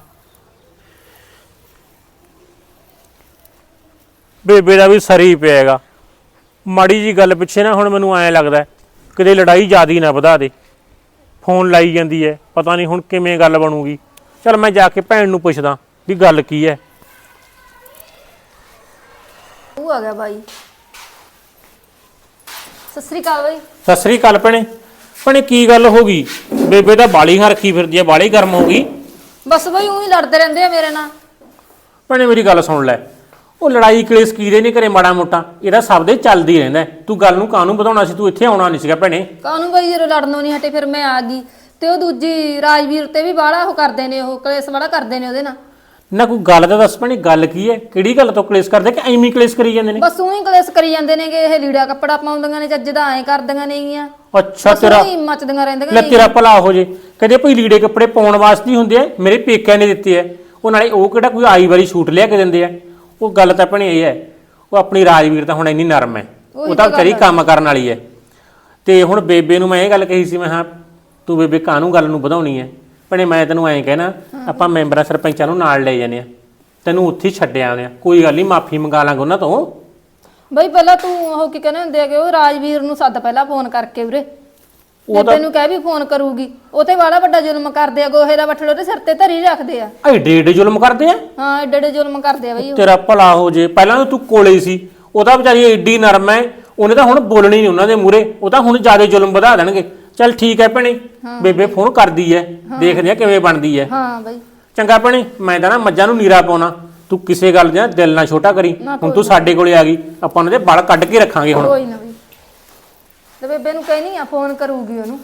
ਬੇਬੇ ਦਾ ਵੀ ਸਰੀ ਪਿਆਗਾ ਮਾੜੀ ਜੀ ਗੱਲ ਪਿੱਛੇ ਨਾ ਹੁਣ ਮੈਨੂੰ ਐਂ ਲੱਗਦਾ ਕਿਤੇ ਲੜਾਈ ਜ਼ਿਆਦੀ ਨਾ ਵਧਾ ਦੇ। ਫੋਨ ਲਾਈ ਜਾਂਦੀ ਐ ਪਤਾ ਨਹੀਂ ਹੁਣ ਕਿਵੇਂ ਗੱਲ ਬਣੂਗੀ। ਚਲ ਮੈਂ ਜਾ ਕੇ ਭੈਣ ਨੂੰ ਪੁੱਛਦਾ ਵੀ ਗੱਲ ਕੀ ਐ ਉਹ ਆ ਗਿਆ ਬਾਈ। ਸਤਿ ਸ੍ਰੀ ਅਕਾਲ ਬਾਈ। ਸਤਿ ਸ੍ਰੀ ਅਕਾਲ ਭੈਣੇ। ਭੈਣੇ ਕੀ ਗੱਲ ਹੋ ਗਈ? ਬੇਬੇ ਤਾਂ ਬਾਲੀ ਹਰਖੀ ਫਿਰਦੀ ਐ ਬਾਲੀ ਗਰਮ ਹੋ ਗਈ। ਬਸ ਬਈ ਉਹੀ ਲੜਦੇ ਰਹਿੰਦੇ ਆ ਮੇਰੇ ਨਾਲ। ਭੈਣੇ ਮੇਰੀ ਗੱਲ ਸੁਣ ਲੈ। ਉਹ ਲੜਾਈ ਕਲੇਸ਼ ਕੀਦੇ ਨਹੀਂ ਕਰੇ ਮਾੜਾ ਮੋਟਾ? ਇਹਦਾ ਸਭ ਦੇ ਚੱਲਦੀ ਰਹਿੰਦਾ ਹੈ। ਤੂੰ ਗੱਲ ਨੂੰ ਕਾਹਨੂੰ ਵਧਾਉਣਾ ਸੀ? ਤੂੰ ਇੱਥੇ ਆਉਣਾ ਨਹੀਂ ਸੀਗਾ ਭੈਣੇ। ਕਾਹਨੂੰ ਬਈ ਜਦੋਂ ਲੜਨੋਂ ਨਹੀਂ ਹਟੇ ਫਿਰ ਮੈਂ ਆ ਗਈ। ਤੇ ਉਹ ਦੂਜੀ ਰਾਜਵੀਰ ਤੇ ਵੀ ਬਾਹਲਾ ਉਹ ਕਰਦੇ ਨੇ ਉਹ ਕਲੇਸ਼ ਵਾਲਾ ਕਰਦੇ ਨੇ ਉਹਦੇ ਨਾਲ। ਨਾ ਕੋਈ ਗੱਲ ਤਾਂ ਦੱਸ ਭੈਣੇ ਗੱਲ ਕੀ ਹੈ? ਕਿਹੜੀ ਗੱਲ ਤੋਂ ਕਲੇਸ਼ ਕਰਦੇ ਕਿ ਐਵੇਂ ਹੀ ਕਲੇਸ਼ ਕਰੀ ਜਾਂਦੇ ਨੇ? ਬਸ ਉਹੀ ਕਲੇਸ਼ ਕਰੀ ਜਾਂਦੇ ਨੇ ਕਿ ਇਹ ਲੀੜਾ ਕੱਪੜਾ ਪਾਉਂਦੀਆਂ ਨੇ ਚੱਜ ਦਾ ਐ ਕਰਦੀਆਂ ਨੇਗੀਆਂ। ਅੱਛਾ ਬਸ ਤੇਰਾ ਉਹੀ ਮੱਚਦੀਆਂ ਰਹਿੰਦੀਆਂ ਨੇ ਤੇਰਾ ਭਲਾ ਹੋ ਜੇ। ਕਦੇ ਭਈ ਲੀੜੇ ਕੱਪੜੇ ਪਾਉਣ ਵਾਸਤੇ ਹੀ ਹੁੰਦੇ ਆ ਮੇਰੇ ਪੇਕਿਆਂ ਨੇ ਦਿੱਤੇ ਆ। ਉਹ ਨਾਲੇ ਉਹ ਕਿਹੜਾ ਕੋਈ ਆਈ ਵਾਰੀ ਛੂਟ ਲਿਆ ਕੇ ਦਿੰਦੇ ਆ? ਉਹ ਗੱਲ ਤਾਂ ਭੈਣੇ ਇਹ ਹੈ ਉਹ ਆਪਣੀ ਰਾਜਵੀਰ ਤਾਂ ਹੁਣ ਇੰਨੀ ਨਰਮ ਹੈ। ਉਹੀ ਉਹ ਤਾਂ ਤਾਂ ਵਿਚਾਰੀ ਗੱਲ ਕੰਮ ਕਰਨ ਵਾਲੀ ਹੈ। ਤੇ ਹੁਣ ਬੇਬੇ ਨੂੰ ਮੈਂ ਇਹ ਗੱਲ ਕਹੀ ਸੀ ਮੈਂ ਹਾਂ ਤੂੰ ਬੇਬੇ ਕਾਹਨੂੰ ਗੱਲ ਨੂੰ ਵਧਾਉਣੀ ਹੈ? ਭੈਣੇ ਮੈਂ ਤੈਨੂੰ ਐਂ ਕਹਿਣਾ ਆਪਾਂ ਮੈਂਬਰਾਂ ਸਰਪੰਚਾਂ ਨੂੰ ਨਾਲ ਲੈ ਜਾਂਦੇ ਆ ਤੈਨੂੰ ਉੱਥੇ ਹੀ ਛੱਡ ਆਉਂਦੇ ਆ ਕੋਈ ਗੱਲ ਨਹੀਂ ਮਾਫੀ ਮੰਗਾ ਲਾਂਗੇ ਉਹਨਾਂ ਤੋਂ। ਬਈ ਪਹਿਲਾਂ ਤੂੰ ਉਹ ਕੀ ਕਹਿੰਦੇ ਹੁੰਦੇ ਆਗੇ ਉਹ ਰਾਜਵੀਰ ਨੂੰ ਸੱਦ ਪਹਿਲਾਂ ਫੋਨ ਕਰਕੇ ਉਰੇ ਉਹ ਤਾਂ- ਤੈਨੂੰ ਕਹਿ ਵੀ ਫੋਨ ਕਰੂਗੀ ਉਹ ਤੇ ਵਾਲਾ ਵੱਡਾ ਜ਼ੁਲਮ ਕਰਦੇ ਆ ਗੋਹੇ ਦਾ ਬੱਠਲ ਉਹਦੇ ਸਿਰ ਤੇ ਧਰੀ ਰੱਖਦੇ ਆ। ਐਡੇ ਏਡੇ ਜ਼ੁਲਮ ਕਰਦੇ ਆ? ਹਾਂ ਏਡੇ ਏਡੇ ਜ਼ੁਲਮ ਕਰਦੇ ਆ ਬਈ ਉਹ। ਤੇਰਾ ਭਲਾ ਹੋ ਜੇ। ਪਹਿਲਾਂ ਤਾਂ ਤੂੰ ਕੋਲੇ ਸੀ। ਉਹ ਤਾਂ ਵਿਚਾਰੀ ਏਡੀ ਨਰਮ ਹੈ ਉਹਨੇ ਤਾਂ ਹੁਣ ਬੋਲਣੀ ਨਹੀਂ ਉਹਨਾਂ ਦੇ ਮੂਰੇ ਉਹ ਤਾਂ ਹੁਣ ਜ਼ਿਆਦਾ ਜ਼ੁਲਮ ਵਧਾ ਦੇਣਗੇ। ਚੱਲ ਠੀਕ ਹੈ ਭੈਣੇ ਬੇਬੇ ਫੋਨ ਕਰਦੀ ਹੈ ਦੇਖਦੇ ਆ ਕਿਵੇਂ ਬਣਦੀ ਹਾਂ। ਬਈ। ਚੰਗਾ ਭੈਣੇ ਮੈਂ ਤਾਂ ਨਾ ਮੱਝਾਂ ਨੂੰ ਨੀਰਾ ਪਾਉਣਾ ਤੂੰ ਕਿਸੇ ਗੱਲ ਦਾ ਦਿਲ ਨਾ ਛੋਟਾ ਕਰੀ ਹੁਣ ਤੂੰ ਸਾਡੇ ਕੋਲੇ ਆ ਗਈ ਆਪਾਂ ਉਹਨਾਂ ਦੇ ਬਲ ਕੱਢ ਕੇ ਰੱਖਾਂਗੇ ਹੁਣ। ਕੋਈ ਨਾ ਬਈ। ਤੇ ਬੇਬੇ ਨੂੰ ਕਹਿਨੀ ਆ ਫੋਨ ਕਰੂਗੀ ਉਹਨੂੰ।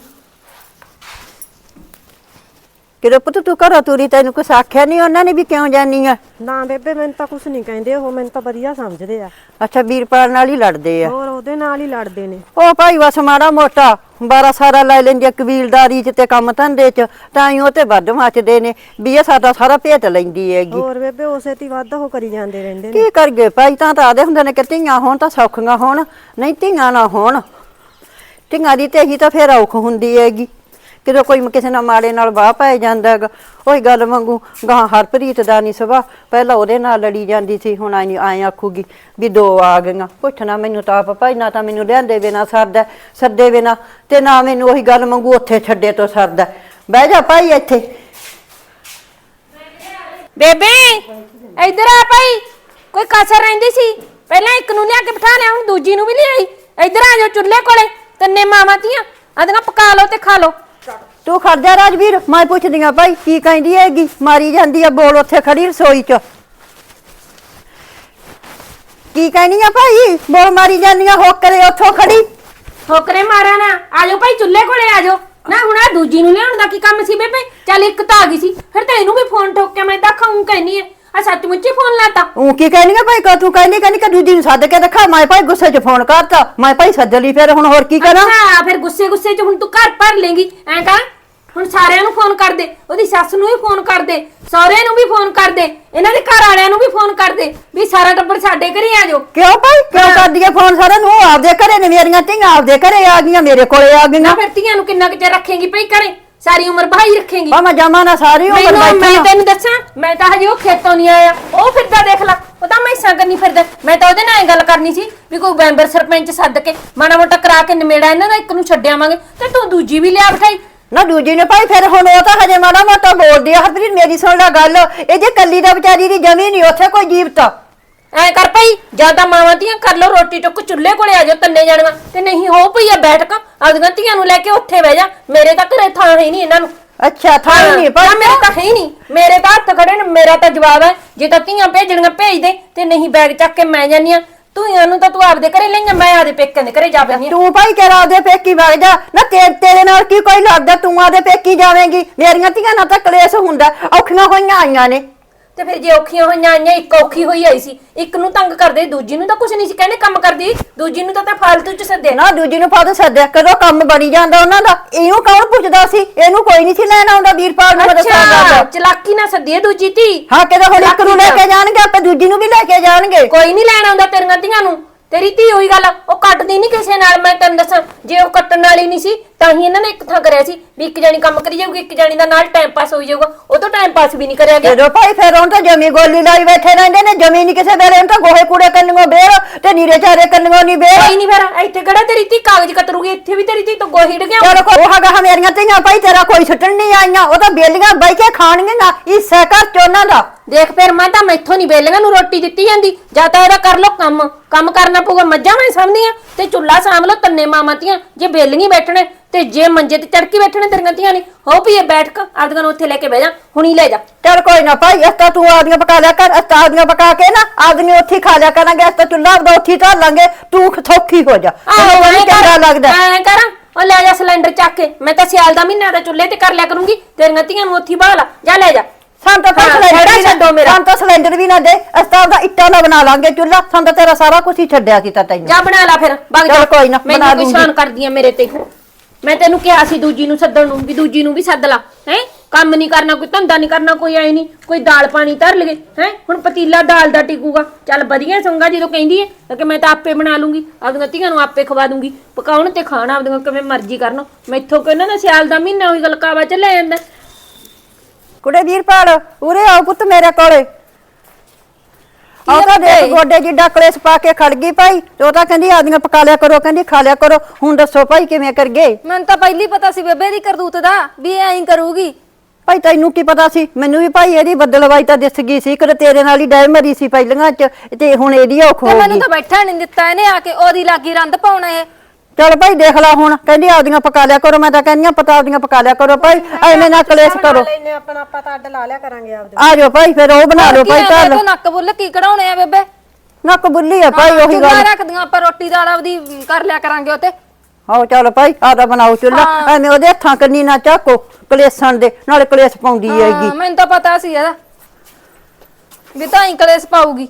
ਕਿਦੋਂ ਪੁੱਤ ਤੂੰ ਘਰੋਂ ਤੁਰੀ ਤੈਨੂੰ ਕੁਛ ਆਖਿਆ ਨਹੀਂ ਉਹਨਾਂ ਨੇ ਵੀ ਕਿਉਂ ਜਾਨੀ ਆ? ਨਾ ਬੇਬੇ ਮੈਨੂੰ ਤਾਂ ਕੁਝ ਨਹੀਂ ਕਹਿੰਦੇ ਉਹ ਮੈਨੂੰ ਤਾਂ ਵਧੀਆ ਸਮਝਦੇ ਆ। ਅੱਛਾ ਵੀਰਪਾਲ ਨਾਲ ਹੀ ਲੜਦੇ ਆ। ਹੋਰ ਉਹਦੇ ਨਾਲ ਹੀ ਲੜਦੇ ਨੇ। ਉਹ ਭਾਈ ਬਸ ਮਾੜਾ ਮੋਟਾ 12 ਸਾਰਾ ਲੈ ਲੈਂਦੀ ਆ ਕਬੀਲਦਾਰੀ ਚ ਤੇ ਕੰਮ ਧੰਦੇ ਚ ਤਾਂ ਹੀ ਉਹ ਤੇ ਵੱਧ ਮੱਚਦੇ ਨੇ ਵੀ ਇਹ ਸਾਡਾ ਸਾਰਾ ਭੇਤ ਲੈਂਦੀ ਹੈਗੀ। ਹੋਰ ਬੇਬੇ ਉਸੇ ਤੇ ਵੱਧ ਉਹ ਕਰੀ ਜਾਂਦੇ ਰਹਿੰਦੇ ਨੇ। ਕੀ ਕਰਗੇ ਭਾਈ ਤਾਂ ਤਾਂ ਆਦੇ ਹੁੰਦੇ ਨੇ ਕਿ ਧੀਆਂ ਹੋਣ ਤਾਂ ਸੌਖੀਆਂ ਹੋਣ ਨਹੀਂ ਧੀਆਂ ਨਾ ਹੋਣ। ਧੀਆਂ ਦੀ ਤੇ ਹੀ ਤਾਂ ਫੇਰ ਔਖ ਹੁੰਦੀ ਹੈਗੀ। ਕਿਦੋਂ ਕੋਈ ਕਿਸੇ ਨਾਲ ਮਾੜੇ ਨਾਲ ਵਾਹ ਪੈ ਜਾਂਦਾ ਹੈਗਾ, ਉਹੀ ਗੱਲ ਵਾਂਗੂ ਗਾਂ ਹਰਪ੍ਰੀਤ ਦਾ ਨਹੀਂ ਸਵਾ, ਪਹਿਲਾਂ ਉਹਦੇ ਨਾਲ ਲੜੀ ਜਾਂਦੀ ਸੀ, ਹੁਣ ਆਈ ਆਏ ਆਖੂਗੀ ਵੀ ਦੋ ਆ ਗਈਆਂ। ਪੁੱਛਣਾ ਮੈਨੂੰ ਤਾਂ ਆਪ, ਭਾਈ ਨਾ ਤਾਂ ਮੈਨੂੰ ਲਿਆਂਦੇ ਬਿਨਾ ਸਰਦਾ ਸੱਦੇ ਬਿਨਾ, ਤੇ ਨਾ ਮੈਨੂੰ ਉਹੀ ਗੱਲ ਵਾਂਗੂ ਉੱਥੇ ਛੱਡੇ ਤੋਂ ਸਰਦਾ ਬਹਿ ਜਾ ਭਾਈ ਇੱਥੇ। ਬੇਬੇ, ਇੱਧਰ ਆ ਭਾਈ। ਕੋਈ ਕਸਰ ਰਹਿੰਦੀ ਸੀ? ਪਹਿਲਾਂ ਇੱਕ ਨੂੰ ਲਿਆ ਕੇ ਬਿਠਾ ਲਿਆ ਹੁਣ ਦੂਜੀ ਨੂੰ ਵੀ ਲਿਆਈ। ਇੱਧਰ ਆ ਜਾਓ ਚੁੱਲ੍ਹੇ ਕੋਲੇ, ਤੰਨੇ ਮਾਵਾਂ ਤੀਆਂ ਆਦੀਆਂ ਪਕਾ ਲਓ ਤੇ ਖਾ ਲਓ। ਤੂੰ ਖੜ ਜਾ ਰਾਜਵੀਰ ਮੈਂ ਪੁੱਛਦੀ ਆ ਭਾਈ ਕੀ ਕਹਿੰਦੀ ਹੈਗੀ? ਮਾਰੀ ਜਾਂਦੀ ਆ ਬੋਲ ਉੱਥੇ ਖੜੀ ਰਸੋਈ 'ਚ। ਕੀ ਕਹਿਣੀ ਆ ਭਾਈ? ਬੋਲ ਮਾਰੀ ਜਾਂਦੀ ਆ ਹੋਕਰੇ ਉੱਥੋਂ ਖੜੀ। ਠੋਕਰੇ ਮਾਰਾ ਨਾ। ਆ ਜਾਓ ਭਾਈ ਚੁੱਲ੍ਹੇ ਕੋਲੇ ਆ ਜਾਓ। ਨਾ ਹੁਣ ਆ ਦੂਜੀ ਨੂੰ ਲਿਆਉਣ ਦਾ ਕੀ ਕੰਮ ਸੀ ਬੇਬੇ? ਚੱਲ ਇੱਕ ਤਾਂ ਆ ਗਈ ਸੀ। ਫਿਰ ਤਾਂ ਇਹਨੂੰ ਵੀ ਫੋਨ ਠੋਕ ਕੇ ਮੈਂ ਤਾਂ ਖਾਉਂ ਕਹਿਨੀ ਐ ਆ ਸੱਚਮੁੱਚ ਹੀ ਫੋਨ ਲਾਤਾ। ਉਹ ਕੀ ਕਹਿਣੀ ਆ ਭਾਈ? ਕਾ ਤੂੰ ਕਹਿੰਦੀ ਕਹਿੰਦੀ ਕਿ ਦੂਜੀ ਨੂੰ ਸੱਦ ਕੇ ਦਿਖਾ। ਮੈਂ ਭਾਈ ਗੁੱਸੇ 'ਚ ਫੋਨ ਕਰਤਾ। ਮੈਂ ਭਾਈ ਸੱਦ ਲਈ ਫਿਰ ਹੁਣ ਹੋਰ ਕੀ ਕਰਾਂ? ਅੱਛਾ ਫਿਰ ਗੁੱਸੇ ਗੁੱਸੇ 'ਚ ਹੁਣ ਤੂੰ ਘਰ ਭਰ ਲੇਂਗੀ। ਐਂ ਕਰ ਹੁਣ ਸਾਰਿਆਂ ਨੂੰ ਫੋਨ ਕਰ ਦੇ ਉਹਦੀ ਸੱਸ ਨੂੰ ਵੀ ਫੋਨ ਕਰ ਦੇ ਸਹੁਰੇ ਨੂੰ ਵੀ ਫੋਨ ਕਰ ਦੇ ਇਹਨਾਂ ਦੇ ਘਰ ਵਾਲਿਆਂ ਨੂੰ ਵੀ ਫੋਨ ਕਰ ਦੇ ਵੀ ਸਾਰਾ ਟੱਬਰ ਸਾਡੇ ਘਰੇ ਆ ਜਾਓ। ਕਿਉਂ ਭਾਈ? ਕਿਉਂ ਕਰਦੀ ਫੋਨ ਸਾਰਿਆਂ ਨੂੰ ਉਹ ਆਪਦੇ ਘਰੇ ਨੇ ਮੇਰੀਆਂ ਧੀਆਂ ਆਪਦੇ ਘਰੇ ਆ ਗਈਆਂ ਮੇਰੇ ਕੋਲੇ ਆ ਨਾ ਗਈਆਂ ਫਿਰ ਧੀਆਂ ਨੂੰ ਕਿੰਨਾ ਕੁ ਚਿਰ ਰੱਖੇਂਗੀ ਭਈ ਘਰੇ? ਸਾਰੀ ਉਮਰ ਬਹਾਈ ਰੱਖੇਂਗੀ। ਆ ਮੈਂ ਜਮਾ ਨਾ ਸਾਰੀ ਉਮਰ ਮੈਨੂੰ ਮੈਂ ਬੈਠੀ ਤੈਨੂੰ ਦੱਸਾਂ ਮੈਂ ਤਾਂ ਹਜੇ ਉਹ ਖੇਤੋਂ ਨਹੀਂ ਆਇਆ। ਉਹ ਫਿਰਦਾ ਦੇਖ ਲੈ ਉਹ ਤਾਂ ਮੈਂ ਸੰਗ ਫਿਰਦਾ। ਮੈਂ ਤਾਂ ਉਹਦੇ ਨਾਲ ਇਹ ਗੱਲ ਕਰਨੀ ਸੀ ਵੀ ਕੋਈ ਮੈਂਬਰ ਸਰਪੰਚ ਸੱਦ ਕੇ ਮਾੜਾ ਮੋਟਾ ਕਰਾ ਕੇ ਨਿਮੇੜਾ ਇਹਨਾਂ ਦਾ ਇੱਕ ਨੂੰ ਛੱਡਿਆਵਾਂਗੇ ਤੇ ਤੂੰ ਦੂਜੀ ਵੀ ਲਿਆ ਬਿਠਾਈ। ਨਾ ਦੂਜੀ ਨੇ ਭਾਈ ਫਿਰ ਹੁਣ ਉਹ ਤਾਂ ਹਜੇ ਮਾੜਾ ਮੋਟਾ ਬੋਲਦੀ ਆ। ਹਰਪ੍ਰੀਤ ਮੇਰੀ ਸੁਣ ਲੈ ਗੱਲ। ਇਹ ਜੇ ਕੱਲੀ ਦਾ ਵਿਚਾਰੀ ਦੀ ਜਮੀ ਨਹੀਂ ਉੱਥੇ ਕੋਈ ਜੀਵਤ। ਐ ਕਰ ਭਈ ਜ਼ਿਆਦਾ ਮਾਵਾਂ ਧੀਆਂ ਕਰ ਲਓ ਰੋਟੀ ਟੁੱਕ ਚੁੱਲ੍ਹੇ ਕੋਲੇ ਆ ਜਾਓ ਤੰਨੇ ਜਾਣੀਆਂ। ਤੇ ਨਹੀਂ ਹੋ ਪਈ ਆ ਬੈਠ ਕੇ ਆਪਦੀਆਂ ਧੀਆਂ ਨੂੰ ਲੈ ਕੇ ਉੱਥੇ ਬਹਿ ਜਾ। ਮੇਰੇ ਤਾਂ ਘਰੇ ਥਾਂ ਹੈ ਨਹੀਂ ਇਹਨਾਂ ਨੂੰ। ਅੱਛਾ ਥਾਂ ਨਹੀਂ ਪਰ ਮੇਰੇ ਤਾਂ ਹੈ ਹੀ ਨਹੀਂ। ਮੇਰੇ ਤਾਂ ਹੱਥ ਖੜੇ ਨੇ ਮੇਰਾ ਤਾਂ ਜਵਾਬ ਹੈ ਜੇ ਤਾਂ ਧੀਆਂ ਭੇਜਣੀਆਂ ਭੇਜ ਦੇ। ਤੇ ਨਹੀਂ ਬੈਗ ਚੱਕ ਕੇ ਮੈਂ ਜਾਨੀ ਆ ਤੂੰ ਇਹਨੂੰ ਤਾਂ ਤੂੰ ਆਪਦੇ ਘਰੇ ਲਈਆਂ ਮੈਂ ਆਪਦੇ ਪੇਕਿਆਂ ਦੇ ਘਰੇ ਜਾ ਬੈਣੀ ਤੂੰ ਭਾਈ ਕਿਹੜਾ ਉਹਦੇ ਪੇਕੀ ਵਗ ਜਾ। ਨਾ ਤੇ- ਤੇਰੇ ਨਾਲ ਕੀ ਕੋਈ ਲੱਗਦਾ, ਤੂੰ ਆਦੇ ਪੇਕੀ ਜਾਵੇਂਗੀ। ਮੇਰੀਆਂ ਧੀਆਂ ਨਾਲ ਤਾਂ ਕਲੇਸ਼ ਹੁੰਦਾ, ਔਖੀਆਂ ਹੋਈਆਂ ਆਈਆਂ ਨੇ। ਤੇ ਫਿਰ ਜੇ ਔਖੀਆਂ ਹੋਈਆਂ ਆਈਆਂ ਇੱਕ ਔਖੀ ਹੋਈ ਆਈ ਸੀ ਇੱਕ ਨੂੰ ਤੰਗ ਕਰਦੇ ਦੂਜੀ ਨੂੰ ਤਾਂ ਕੁਝ ਨਹੀਂ ਸੀ ਕਹਿੰਦੇ ਕੰਮ ਕਰਦੀ ਦੂਜੀ ਨੂੰ ਤਾਂ ਤੇ ਫਾਲਤੂ ਚ ਸੱਦੇ ਨਾ ਦੂਜੀ ਨੂੰ ਫਾਦ ਸੱਦਿਆ ਕਦੋਂ ਕੰਮ ਬਣੀ ਜਾਂਦਾ ਉਹਨਾਂ ਦਾ ਇਹਨੂੰ ਕੌਣ ਪੁੱਛਦਾ ਸੀ? ਇਹਨੂੰ ਕੋਈ ਨਹੀਂ ਸੀ ਲੈਣ ਆਉਂਦਾ ਵੀਰਪਾਲ ਨੂੰ ਮਦਦ ਅੱਛਾ ਕਰਦਾ ਚਲਾਕੀ ਨਾ ਸੱਦੀਏ ਦੂਜੀ ਧੀ। ਹਾਂ ਕਿਦੋਂ ਹੁਣ ਇੱਕ ਨੂੰ ਲੈ ਕੇ ਜਾਣਗੇ ਆਪੇ ਦੂਜੀ ਨੂੰ ਵੀ ਲੈ ਕੇ ਜਾਣਗੇ। ਕੋਈ ਨਹੀਂ ਲੈਣ ਆਉਂਦਾ ਤੇਰੀਆਂ ਧੀਆਂ ਨੂੰ। ਤੇਰੀ ਧੀ ਹੋਈ ਗੱਲ ਉਹ ਕੱਟਦੀ ਨਹੀਂ ਕਿਸੇ ਨਾਲ ਮੈਂ ਤੈਨੂੰ ਦੱਸਾਂ ਜੇ ਉਹ ਕੱਟਣ ਵਾਲੀ ਨਹੀਂ ਸੀ ਤਾਂ ਹੀ ਇਹਨਾਂ ਨੇ ਇੱਕ ਥਾਂ ਕਰਿਆ ਸੀ ਵੀ ਇੱਕ ਜਾਨੀ ਕੰਮ ਕਰੀ ਜਾਊਗੀ ਇੱਕ ਜਾਨੀ ਦਾ ਨਾਲ ਟਾਈਮ ਪਾਸ ਹੋਈ ਜਾਊਗਾ ਉਹ ਤੋਂ ਟਾਈਮ ਪਾਸ ਵੀ ਨਹੀਂ ਕਰਿਆ ਗਿਆ। ਜਦੋਂ ਭਾਈ ਫਿਰ ਹੁਣ ਤਾਂ ਜਮੀ ਗੋਲੀ ਲਾਈ ਬੈਠੇ ਰਹਿੰਦੇ ਨੇ ਜਮੀ ਨਹੀਂ ਕਿਸੇ ਵੇਲੇ ਤਾਂ ਗੋਹੇ ਕੂੜੇ ਕੰਨੋਂ ਬੇਰ ਤੇ ਨੀਰੇ ਚਾਰੇ ਕੰਨੋਂ ਨਹੀਂ ਬੇਰ। ਕੋਈ ਨਹੀਂ ਫਿਰ ਇੱਥੇ ਕਿਹੜਾ ਤੇਰੀ ਧੀ ਕਾਗਜ਼ ਕਤਰੂਗੀ ਇੱਥੇ ਵੀ ਤੇਰੀ ਧੀ ਤੋਂ ਗੋਹੀ ਡਗਿਆ ਚਲ ਕੋ ਉਹ ਹੈਗਾ ਮੇਰੀਆਂ ਧੀਆਂ ਭਾਈ ਤੇਰਾ ਕੋਈ ਛੁੱਟਣ ਨਹੀਂ ਆਈਆਂ ਉਹ ਤਾਂ ਬੇਲੀਆਂ ਬਹਿ ਕੇ ਖਾਣਗੀਆਂ ਨਾ ਇਸੇ ਘਰ ਚ ਉਹਨਾਂ ਦਾ। ਦੇਖ ਫਿਰ ਮੈਂ ਤਾਂ ਮੈਥੋਂ ਨਹੀਂ ਬੇਲੀਆਂ ਨੂੰ ਰੋਟੀ ਦਿੱਤੀ ਜਾਂਦੀ। ਜਾਂ ਤਾਂ ਇਹਦਾ ਕਰ ਲੋ ਕੰਮ। ਕੰਮ ਕਰਨਾ ਪਊਗਾ ਮੱਝਾਂ ਮੈਂ ਸਮਝਦੀ ਆ ਤੇ ਚੁੱਲਾ ਸਾਂਭ ਲੋ ਤੰਨੇ ਮਾਮਾ ਧੀਆਂ ਜੇ ਬੇਲੀਆਂ ਬੈਠਣੇ ਤੇ ਜੇ ਮੰਜੇ ਤੇ ਚੜ ਕੇ ਬੈਠਣੇ ਤੇਰੀਆਂ ਧੀਆਂ ਨੇ ਹੋ ਪਈਏ ਬੈਠ ਕੇ ਆਪਦੀਆਂ ਨੂੰ ਉੱਥੇ ਲੈ ਕੇ ਬਹਿ ਜਾ ਹੁਣੀ ਲੈ ਜਾ। ਚੱਲ ਕੋਈ ਨਾ ਭਾਈ ਇਸ ਤਾਂ ਆਦੀਆਂ ਪਕਾ ਲਿਆ ਕਰ ਅਸਤਾ ਆਦੀਆਂ ਪਕਾ ਕੇ ਨਾ ਆਦਮੀ ਉੱਥੇ ਹੀ ਖਾ ਲਿਆ ਕਰਾਂਗੇ ਅਸ ਤਾਂ ਚੁੱਲ੍ਹਾ ਆਪਦਾ ਉੱਥੇ ਹੀ ਧਰ ਲਾਂਗੇ ਤੂੰ ਸੌਖੀ ਹੋ ਜਾ। ਮੈਨੂੰ ਉਹ ਨੀ ਚੰਗਾ ਲੱਗਦਾ। ਐ ਕਰ ਉਹ ਲੈ ਜਾ ਸਿਲੰਡਰ ਚੱਕ ਕੇ। ਮੈਂ ਤਾਂ ਸਿਆਲ ਦਾ ਮਹੀਨਾ ਦਾ ਚੁੱਲ੍ਹੇ ਤੇ ਕਰ ਲਿਆ ਕਰੂੰਗੀ ਤੇਰੀਆਂ ਧੀਆਂ ਨੂੰ ਉੱਥੇ ਹੀ ਬਾਹ ਲਾ। ਜਾ ਲੈ ਜਾ। ਸਾਨੂੰ ਤਾਂ ਹਾਂ, ਸਿਲੰਡਰ ਖੜਾ ਵੀ ਨਾ ਛੱਡੋ ਮੇਰਾ। ਸਾਨੂੰ ਤਾਂ ਸਿਲੰਡਰ ਵੀ ਨਾ ਦੇ ਅਸ ਤਾਂ ਆਪਦਾ ਇੱਟਾਂ ਦਾ ਬਣਾ ਲਾਂਗੇ ਚੁੱਲ੍ਹਾ ਸਾਨੂੰ ਤਾਂ ਤੇਰਾ ਸਾਰਾ ਕੁਝ ਹੀ ਛੱਡਿਆ ਕੀਤਾ ਤੈਨੂੰ। ਜਾ ਬਣਾ ਲਾ ਫਿਰ ਵਗ ਜਾ। ਚੱਲ ਕੋਈ ਨਾ, ਮੈਨੂੰ ਬਣਾ ਕੋਈ ਦੂੰਗੀ। ਸ਼ਾਨ ਕਰਦੀਆਂ ਮੇਰੇ ਤੇ। ਮੈਂ ਤੈਨੂੰ ਕਿਹਾ ਸੀ ਦੂਜੀ ਨੂੰ ਸੱਦਣ ਨੂੰ ਵੀ ਦੂਜੀ ਨੂੰ ਵੀ ਸੱਦ ਲਾ ਹੈ? ਕੰਮ ਨਹੀਂ ਕਰਨਾ ਕੋਈ ਧੰਦਾ ਨਹੀਂ ਕਰਨਾ ਕੋਈ ਐ ਨਹੀਂ ਕੋਈ ਦਾਲ ਪਾਣੀ ਧਰ ਲਗੇ ਹੈ? ਹੁਣ ਪਤੀਲਾ ਦਾਲ ਦਾ ਟਿਕੂਗਾ। ਚੱਲ ਵਧੀਆ ਸੰਗਾ ਜਦੋਂ ਕਹਿੰਦੀ ਹੈ ਕਿ ਮੈਂ ਤਾਂ ਆਪੇ ਬਣਾ ਲੂੰਗੀ ਆਪਦੀਆਂ ਧੀਆਂ ਨੂੰ ਆਪੇ ਖਵਾ ਦੂੰਗੀ। ਪਕਾਉਣ ਤੇ ਖਾਣਾ ਆਪਦੀਆਂ ਕਿਵੇਂ ਮਰਜ਼ੀ ਕਰਨ। ਮੈਥੋਂ ਕਹਿੰਦਾ ਨਾ ਸਿਆਲ ਦਾ ਮਹੀਨਾ ਹੋਈ ਗਲਕਾਵਾ ਚ ਲੈ ਜਾਂਦਾ। ਕੁੜੇ ਵੀਰਪਾਲ ਉਰੇ ਆਓ ਪੁੱਤ ਮੇਰੇ ਕੋਲੇ। ਆਹ ਤਾਂ ਦੇਖ ਗੋਡੇ ਜਿੱਡਾ ਕਲੇਸ਼ ਪਾ ਕੇ ਖੜ ਗਈ ਭਾਈ। ਤੇ ਉਹ ਤਾਂ ਕਹਿੰਦੀ ਆਦੀਆਂ ਪਕਾ ਲਿਆ ਕਰੋ ਕਹਿੰਦੀ ਖਾ ਲਿਆ ਕਰੋ। ਹੁਣ ਦੱਸੋ ਭਾਈ ਕਿਵੇਂ ਕਰਗੇ ਮੈਨੂੰ ਤਾਂ ਪਹਿਲੀ ਪਤਾ ਸੀ ਬੇਬੇ ਦੀ ਕਰਤੂਤ ਦਾ ਵੀ ਇਹ ਐਂ ਕਰੂਗੀ। ਭਾਈ ਤੈਨੂੰ ਕੀ ਪਤਾ ਸੀ? ਮੈਨੂੰ ਵੀ ਭਾਈ ਇਹਦੀ ਬਦਲਵਾਈ ਤਾਂ ਦਿਸ ਗਈ ਸੀ ਕਿ ਤੇਰੇ ਨਾਲ ਹੀ ਡੈ ਮਰੀ ਸੀ ਪਹਿਲੀਆਂ ਚ ਤੇ ਹੁਣ ਇਹਦੀ ਔਖ ਤੇ ਹੋ ਮੈਨੂੰ ਗਈ। ਤਾਂ ਬੈਠਾ ਨਹੀਂ ਦਿੱਤਾ ਇਹਨੇ ਆ ਕੇ ਉਹਦੀ ਲਾਗੀ ਰੰਦ ਪਾਉਣਾ ਇਹ। ਚਲ ਭਾਈ ਦੇਖ ਲੈ ਹੁਣ ਕਹਿੰਦੀ ਆਦੀਆਂ ਪਕਾ ਲਿਆ ਕਰੋ ਮੈਂ ਤਾਂ ਕਹਿੰਦੀ ਆ ਪਤਾ ਆਦੀਆਂ ਪਕਾ ਲਿਆ ਕਰੋ ਭਾਈ ਐਵੇਂ ਨਾ ਕਲੇਸ਼ ਕਰੋ। ਲੈਨੇ ਆਪਣਾ ਆਪਾਂ ਤਾਂ ਅੱਡ ਲਾ ਲਿਆ ਕਰਾਂਗੇ ਆਪਦੇ। ਆ ਜਾਓ ਭਾਈ ਫਿਰ ਉਹ ਬਣਾ ਲਓ ਭਾਈ ਘਰ। ਤੋਂ ਨੱਕ ਬੁੱਲ ਕੀ ਕਢਾਉਣੇ ਆ ਬੇਬੇ। ਨੱਕ ਬੁੱਲੀ ਆ ਭਾਈ ਉਹੀ ਗੱਲ। ਰੱਖਦੀਆਂ ਆਪਾਂ ਰੋਟੀ ਦਾਲ ਆਪਦੀ ਕਰ ਲਿਆ ਕਰਾਂਗੇ ਉਤੇ ਆਓ ਚੱਲ ਭਾਈ ਆਦਾ ਬਣਾਓ ਚੁੱਲਾ ਐਵੇਂ ਉਹਦੇ ਹੱਥਾਂ ਕੰਨੀ ਨਾ ਚਾਕੋ ਕਲੇਸ਼ਣ ਦੇ ਨਾਲੇ ਕਲੇਸ਼ ਪਾਉਂਦੀ ਹੈਗੀ। ਮੈਨੂੰ ਤਾਂ ਪਤਾ ਸੀ ਇਹਦਾ ਵੀ ਤਾਂ ਹੀ ਕਲੇਸ਼ ਪਾਊਗੀ।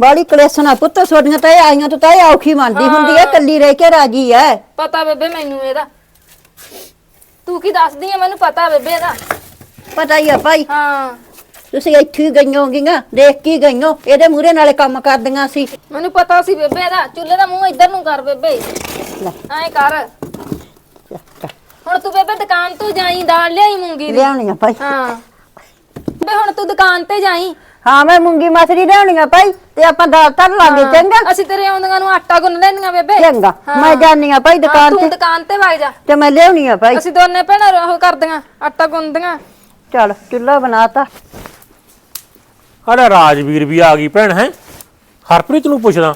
ਬਾੜੀ ਕਲੇਸ਼ਣਾ ਪੁੱਤ ਸੋਡੀਆਂ ਤਾਂ ਇਹ ਆਈਆਂ ਤੋਂ ਤਾਂ ਇਹ ਔਖੀ ਮੰਨਦੀ ਹੁੰਦੀ ਹੈ ਕੱਲੀ ਰਹਿ ਕੇ ਰਾਜੀ ਹੈ। ਪਤਾ ਬੇਬੇ ਮੈਨੂੰ ਇਹਦਾ। ਤੂੰ ਕੀ ਦੱਸਦੀ ਆ? ਮੈਨੂੰ ਪਤਾ ਬੇਬੇ ਇਹਦਾ। ਪਤਾ ਹੀ ਆ ਭਾਈ। ਹਾਂ। ਤੁਸੀਂ ਇੱਥੇ ਹੀ ਗਈਆਂ ਹੋਗੀਆਂ ਦੇਖ ਕੇ ਗਈਆਂ ਇਹਦੇ ਮੂਹਰੇ ਨਾਲੇ ਕੰਮ ਕਰਦੀਆਂ ਸੀ। ਮੈਨੂੰ ਪਤਾ ਸੀ ਬੇਬੇ ਇਹਦਾ। ਚੁੱਲ੍ਹੇ ਦਾ ਮੂੰਹ ਇੱਧਰ ਨੂੰ ਕਰ ਬੇਬੇ। ਲੈ। ਐਂ ਕਰ। ਹੁਣ ਤੂੰ ਬੇਬੇ ਦੁਕਾਨ ਤੋਂ ਜਾਈ ਦਾਲ ਲਿਆਈ ਮੂੰਗੀ ਦੀ। ਲਿਆਉਣੀਆਂ ਭਾਈ। ਹਾਂ। ਬੇ ਹੁਣ ਤੂੰ ਦੁਕਾਨ ਤੇ ਜਾਈ। ਹਾਂ ਮੈਂ ਮੂੰਗੀ ਮਸਰੀ ਲਿਆਉਣੀਆਂ ਭਾਈ ਤੇ ਆਪਾਂ ਦਾਲ ਧਰ ਲਾਂਗੇ ਚੰਗਾ? ਅਸੀਂ ਤੇਰੇ ਆਉਂਦੀਆਂ ਨੂੰ ਆਟਾ ਗੁੰਨ ਲੈਣੀਆਂ ਬੇਬੇ। ਚੰਗਾ ਹਾਂ। ਮੈਂ ਜਾਣੀ ਆ ਭਾਈ ਹਾਂ, ਦੁਕਾਨ ਤੂੰ ਤੇ। ਦੁਕਾਨ ਤੇ ਵਗ ਜਾ। ਤੇ ਮੈਂ ਲਿਆਉਣੀ ਆ ਭਾਈ। ਅਸੀਂ ਦੋਨੇ ਭੈਣਾਂ ਉਹ ਕਰਦੀਆਂ ਆਟਾ ਗੁੰਨਦੀਆਂ। ਚੱਲ ਚੁੱਲਾ ਬਣਾਤਾ। ਆੜਾ ਰਾਜਵੀਰ ਵੀ ਆ ਗਈ ਭੈਣ ਹੈ? ਹਰਪ੍ਰੀਤ ਨੂੰ ਪੁੱਛਦਾ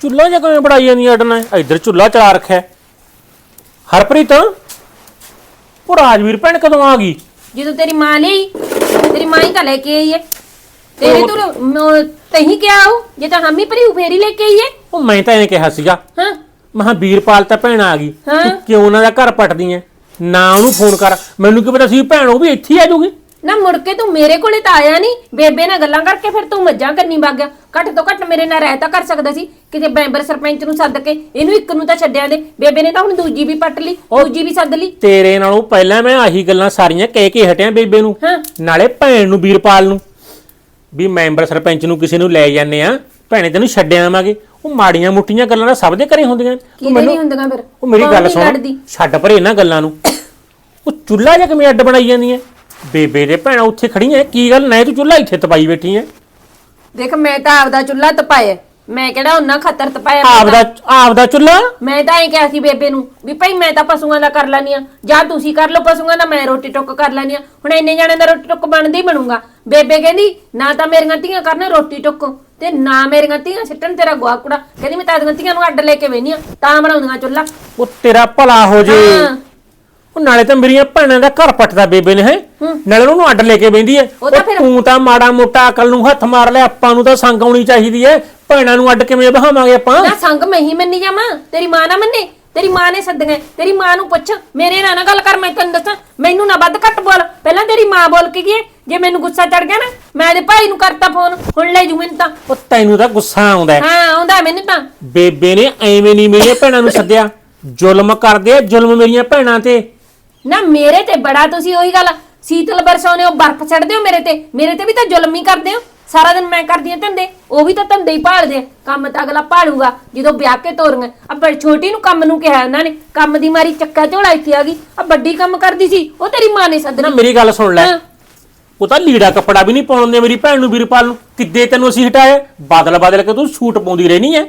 ਚੁੱਲ੍ਹਾ ਜਾਂ ਕਿਵੇਂ ਬੜਾਈ ਜਾਂਦੀ ਅੱਡਣਾ ਇੱਧਰ ਚੁੱਲ੍ਹਾ ਚਲਾ ਰੱਖਿਆ ਹੈ। ਹਰਪ੍ਰੀਤ ਉਹ ਰਾਜਵੀਰ ਭੈਣ ਕਦੋਂ ਆ ਗਈ? ਜਦੋਂ ਤੇਰੀ ਮਾਂ ਲਈ ਤੇਰੀ ਮਾਂ ਹੀ ਤਾਂ ਲੈ ਕੇ ਆਈ ਹੈ। ਤੇਰੇ ਤੂੰ ਤਹੀਂ ਕਿਹਾ ਹੋ ਜੇ ਤਾਂ ਹਮੀ ਭਰੀ ਫੇਰੀ ਲੈ ਕੇ ਆਈ ਹੈ ਉਹ ਮੈਂ ਤਾਂ ਐਂ ਕਿਹਾ ਸੀਗਾ। ਹਾਂ। ਮਹਾ ਵੀਰਪਾਲ ਤਾਂ ਭੈਣ ਆ ਗਈ। ਹਾਂ। ਤੂੰ ਕਿਉਂ ਉਹਨਾਂ ਦਾ ਘਰ ਪਟਦੀ ਐ? ਨਾ ਉਹਨੂੰ ਫੋਨ ਕਰ। ਮੈਨੂੰ ਕੀ ਪਤਾ ਸੀ ਭੈਣ ਉਹ ਵੀ ਇੱਥੇ ਹੀ ਆ ਜਾਊਗੀ। ਨਾ ਮੁੜ ਕੇ ਤੂੰ ਮੇਰੇ ਕੋਲੇ ਤਾਂ ਆਇਆ ਨਹੀਂ। ਬੇਬੇ ਨਾਲ ਗੱਲਾਂ ਕਰਕੇ ਫਿਰ ਤੂੰ ਮੱਝਾਂ ਕਰਨੀ ਵਗ ਗਿਆ। ਘੱਟ ਤੋਂ ਘੱਟ ਮੇਰੇ ਨਾਲ ਰਹਿ ਤਾਂ ਕਰ ਸਕਦਾ ਸੀ। ਕਿਤੇ ਮੈਂਬਰ ਸਰਪੰਚ ਨੂੰ ਸੱਦ ਕੇ ਇਹਨੂੰ ਇੱਕ ਨੂੰ ਤਾਂ ਛੱਡਿਆ ਦੇ। ਬੇਬੇ ਨੇ ਤਾਂ ਹੁਣ ਦੂਜੀ ਵੀ ਪੱਟ ਲਈ ਦੂਜੀ ਵੀ ਸੱਦ ਲਈ। ਤੇਰੇ ਨਾਲੋਂ ਪਹਿਲਾਂ ਮੈਂ ਆਹੀ ਗੱਲਾਂ ਸਾਰੀਆਂ ਕਹਿ ਕੇ ਹਟਿਆ ਬੇਬੇ ਨੂੰ। ਹਾਂ। ਨਾਲੇ ਭੈਣ ਨੂੰ ਵੀਰਪਾਲ ਨੂੰ। ਵੀ ਮੈਂਬਰ ਸਰਪੰਚ ਨੂੰ ਕਿਸੇ ਨੂੰ ਲੈ ਜਾਂਦੇ ਆ ਭੈਣੇ ਤੈਨੂੰ ਛੱਡ ਆਵਾਂਗੇ। ਉਹ ਮਾੜੀਆਂ ਮੁੱਟੀਆਂ ਗੱਲਾਂ ਤਾਂ ਸਭ ਦੇ ਘਰੇ ਹੁੰਦੀਆਂ। ਤੂੰ ਕਿਹਦੇ ਨਹੀਂ ਹੁੰਦੀਆਂ ਫਿਰ? ਉਹ ਮੇਰੀ ਕੌਣ ਗੱਲ ਨਹੀਂ ਸੁਣ? ਛੱਡ ਪਰੇ ਇਹਨਾਂ ਗੱਲਾਂ ਨੂੰ। ਉਹ ਚੁੱਲ੍ਹਾ ਜਿਹਾ ਕਿਵੇਂ ਅੱਡ ਬਣਾਈ ਜਾਂਦੀਆਂ? ਬੇਬੇ ਦੇ ਭੈਣਾਂ ਉੱਥੇ ਖੜੀਆਂ ਕੀ ਗੱਲ ਨਾ ਤੂੰ ਚੁੱਲ੍ਹਾ ਇੱਥੇ ਤਪਾਈ ਬੈਠੀ ਐ? ਦੇਖ ਮੈਂ ਤਾਂ ਆਪਦਾ ਚੁੱਲ੍ਹਾ ਤਪਾਇਆ। ਮੈਂ ਕਿਹੜਾ ਉਹਨਾਂ ਖਤਰ ਤਪਾਇਆ ਮੈਂ ਆਪਦਾ ਆਪਦਾ ਚੁੱਲ੍ਹਾ? ਮੈਂ ਤਾਂ ਐਂ ਕਿਹਾ ਸੀ ਬੇਬੇ ਨੂੰ ਵੀ ਭਾਈ ਮੈਂ ਤਾਂ ਪਸ਼ੂਆਂ ਦਾ ਕਰ ਲੈਣੀ ਆ ਜਾਂ ਤੁਸੀਂ ਕਰ ਲਓ ਪਸ਼ੂਆਂ ਦਾ ਮੈਂ ਰੋਟੀ ਟੁੱਕ ਕਰ ਲੈਣੀ ਆ ਹੁਣ ਇੰਨੇ ਜਣਿਆਂ ਦਾ ਰੋਟੀ ਟੁੱਕ ਬਣਦੀ ਹੀ ਬਣੂਗਾ। ਬੇਬੇ ਕਹਿੰਦੀ ਨਾ ਤਾਂ ਮੇਰੀਆਂ ਧੀਆਂ ਕਰਨ ਰੋਟੀ ਟੁੱਕ ਤੇ ਨਾ ਮੇਰੀਆਂ ਧੀਆਂ ਸਿੱਟਣ ਤੇਰਾ ਗੁਆਕੂੜਾ ਕਹਿੰਦੀ ਮੈਂ ਤਾਂ ਆਪਣੀਆਂ ਧੀਆਂ ਨੂੰ ਅੱਡ ਲੈ ਕੇ ਵੇਨੀ ਆ ਤਾਂ ਬਣਾਉਂਦੀਆਂ ਚੁੱਲ੍ਹਾ। ਉਹ ਤੇਰਾ ਭਲਾ ਹੋ ਜੇ। ਹਾਂ। ਉਹ ਨਾਲੇ ਤਾਂ ਮੇਰੀਆਂ ਭੈਣਾਂ ਦਾ ਘਰ ਪੱਟਦਾ ਬੇਬੇ ਨੇ ਹੈ? ਨਾਲੇ ਉਹਨੂੰ ਅੱਡ ਲੈ ਕੇ ਬੈਂਦੀ ਐ ਉਹ ਤਾਂ ਉਹ ਫਿਰ- ਤੂੰ ਤਾਂ ਮਾੜਾ ਮੋਟਾ ਅਕਲ ਨੂੰ ਹੱਥ ਮਾਰ ਲਿਆ ਆਪਾਂ ਨੂੰ ਤਾਂ ਸੰਗ ਆਉਣੀ ਚਾਹੀਦੀ ਐ ਭੈਣਾਂ ਨੂੰ ਅੱਡ ਕਿਵੇਂ ਬਹਾਵਾਂਗੇ ਆਪਾਂ? ਨਾ ਸੰਗ ਮੈਂ ਹੀ ਮੰਨੀ ਜਾਵਾਂ। ਤੇਰੀ ਮਾਂ ਨਾ ਮੰਨੇ ਤੇਰੀ ਮਾਂ ਨੇ ਸੱਦੀਆਂ ਤੇਰੀ ਮਾਂ ਨੂੰ ਪੁੱਛ ਮੇਰੇ ਨਾਲ ਨਾ ਗੱਲ ਕਰ ਮੈਂ ਤੈਨੂੰ ਦੱਸਾਂ। ਮੈਨੂੰ ਨਾ ਵੱਧ ਘੱਟ ਬੋਲ। ਪਹਿਲਾਂ ਤੇਰੀ ਮਾਂ ਬੋਲ ਕੇ ਗਈ ਹੈ। ਜੇ ਮੈਨੂੰ ਗੁੱਸਾ ਚੜ ਗਿਆ ਨਾ ਮੈਂ ਇਹਦੇ ਭਾਈ ਨੂੰ ਕਰਤਾ ਫੋਨ ਹੁਣ ਲੈ ਜੂ ਮੈਨੂੰ ਤਾਂ। ਉਹ ਤੈਨੂੰ ਤਾਂ ਗੁੱਸਾ ਆਉਂਦਾ ਹੈ। ਹਾਂ ਆਉਂਦਾ ਮੈਨੂੰ ਤਾਂ। ਬੇਬੇ ਨੇ ਐਵੇਂ ਨਹੀਂ ਮੇਰੀਆਂ ਭੈਣਾਂ ਨੂੰ ਸੱਦਿਆ। ਜ਼ੁਲਮ ਕਰਦੇ ਆ ਜ਼ੁਲਮ ਮੇਰੀਆਂ ਭੈਣਾਂ ਤੇ। ਨਾ ਮੇਰੇ ਤੇ ਬੜਾ ਤੁਸੀਂ ਉਹੀ ਗੱਲ ਸੀਤਲ ਬਰਸਾਉਨੇ ਹੋ ਬਰਫ਼ ਛੱਡਦੇ ਹੋ ਮੇਰੇ ਤੇ। ਮੇਰੇ ਤੇ ਵੀ ਤਾਂ ਜ਼ੁਲਮ ਹੀ ਕਰਦੇ ਹੋ। ਸਾਰਾ ਦਿਨ ਮੈਂ ਕਰਦੀ ਆ ਧੰਦੇ ਉਹ ਵੀ ਤਾਂ ਧੰਦੇ ਹੀ ਭਾਲਦੇ ਆ। ਕੰਮ ਤਾਂ ਅਗਲਾ ਭਾਲੂਗਾ ਜਦੋਂ ਵਿਆਹ ਕੇ ਤੋਰੀਆਂ। ਆ ਬੜੀ ਛੋਟੀ ਨੂੰ ਕੰਮ ਨੂੰ ਕਿਹਾ ਉਹਨਾਂ ਨੇ ਕੰਮ ਦੀ ਮਾਰੀ ਚੱਕਾ ਝੋਲਾ ਇੱਥੇ ਆ ਗਈ ਆ ਵੱਡੀ ਕੰਮ ਕਰਦੀ ਸੀ ਉਹ ਤੇਰੀ ਮਾਂ ਨੇ ਨਾ ਸੱਦਣਾ ਮੇਰੀ ਗੱਲ ਸੁਣ ਲੈ। ਹਾਂ। ਉਹ ਤਾਂ ਲੀੜਾ ਕੱਪੜਾ ਵੀ ਨਹੀਂ ਪਾਉਣ ਦੇ ਮੇਰੀ ਭੈਣ ਨੂੰ ਵੀਰਪਾਲ ਨੂੰ। ਕਿੱਦੇ ਤੈਨੂੰ ਅਸੀਂ ਹਟਾਇਆ ਬਦਲ ਬਦਲ ਕੇ ਤੂੰ ਛੂਟ ਪਾਉਂਦੀ ਰਹਿਣੀ ਐ।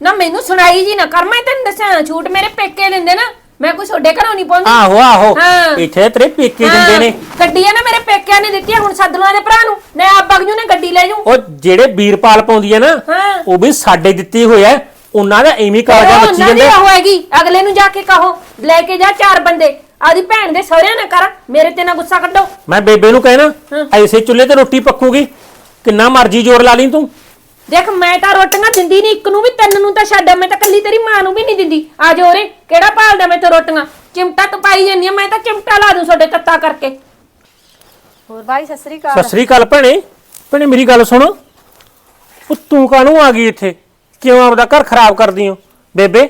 ਨਾ ਮੈਨੂੰ ਸੁਣਾਈ ਜੀ ਨਾ ਕਰ ਮੈਂ ਤੈਨੂੰ ਦੱਸਾਂ ਛੂਟ ਮੇਰੇ ਪੇਕੇ ਦਿੰਦੇ ਨਾ। ਮੈਂ ਕੋਈ ਛੋਡੇ ਘਰੋਂ ਨਹੀਂ ਪਾਉਂਦੀ ਆਹੋ ਆਹੋ। ਹਾਂ। ਇੱਥੇ ਤੇਰੇ ਪੇਕੇ ਦਿੰਦੇ ਨੇ। ਹਾਂ, ਗੱਡੀ ਆ ਨਾ ਮੇਰੇ ਪੇਕਿਆਂ ਨੇ ਦਿੱਤੀ ਆ, ਹੁਣ ਸੱਦ ਲਵਾਂ ਦੇ ਭਰਾ ਨੂੰ। ਨਾ ਆਪ ਬਗ ਜੂ ਨੇ ਗੱਡੀ ਲੈ ਜੂ। ਉਹ ਜਿਹੜੇ ਵੀਰਪਾਲ ਪਾਉਂਦੀ ਐ ਨਾ ਹਾਂ। ਉਹ ਵੀ ਸਾਡੇ ਦਿੱਤੇ ਹੋਏ ਐ ਉਹਨਾਂ ਦਾ ਐਵੇਂ ਉਹ ਮੱਚੀ ਉਹਨਾਂ ਦੀ ਜਾਂਦਾ। ਉਹ ਹੈਗੀ। ਅਗਲੇ ਨੂੰ ਜਾ ਕੇ ਕਹੋ ਲੈ ਕੇ ਜਾ ਚਾਰ ਬੰਦੇ। ਆਦੀ ਭੈਣ ਦੇ ਸਹੁਰਿਆਂ ਨਾ ਕਰ। ਮੇਰੇ ਤੇ ਨਾ ਗੁੱਸਾ ਕੱਢੋ। ਮੈਂ ਬੇਬੇ ਨੂੰ ਕਹਿਣਾ ਐਸੇ ਚੁੱਲ੍ਹੇ ਤੇ ਰੋਟੀ ਪੱਕੂਗੀ। ਕਿੰਨਾ ਮਰਜ਼ੀ ਜ਼ੋਰ ਲਾ ਲਈ ਤੂੰ। ਦੇਖ ਮੈਂ ਤਾਂ ਰੋਟੀਆਂ ਦਿੰਦੀ ਨਹੀਂ ਇੱਕ ਨੂੰ ਵੀ ਤਿੰਨ ਨੂੰ ਤਾਂ ਛੱਡ ਮੈਂ ਤਾਂ ਕੱਲੀ ਤੇਰੀ ਮਾਂ ਨੂੰ ਵੀ ਨਹੀਂ ਦਿੰਦੀ। ਆ ਜਾ ਉਰੇ ਕਿਹੜਾ ਭਾਲਦਾ ਮੈਂ ਤੇ ਰੋਟੀਆਂ? ਚਿਮਟਾ ਤਪਾਈ ਜਾਂਦੀ ਆ ਮੈਂ ਤਾਂ ਚਿਮਟਾ ਲਾ ਦੂੰ ਤੁਹਾਡੇ ਤੱਤਾ ਕਰਕੇ। ਹੋਰ ਬਾਈ ਸਤਿ ਸ੍ਰੀ ਸਤਿ ਸ੍ਰੀ ਅਕਾਲ ਭੈਣੇ। ਭੈਣੇ ਮੇਰੀ ਗੱਲ ਸੁਣ। ਉਹ ਤੂੰ ਕਾਹਨੂੰ ਆ ਗਈ ਇੱਥੇ? ਕਿਉਂ ਆਪਦਾ ਘਰ ਖਰਾਬ ਕਰਦੀ ਹੋ ਬੇਬੇ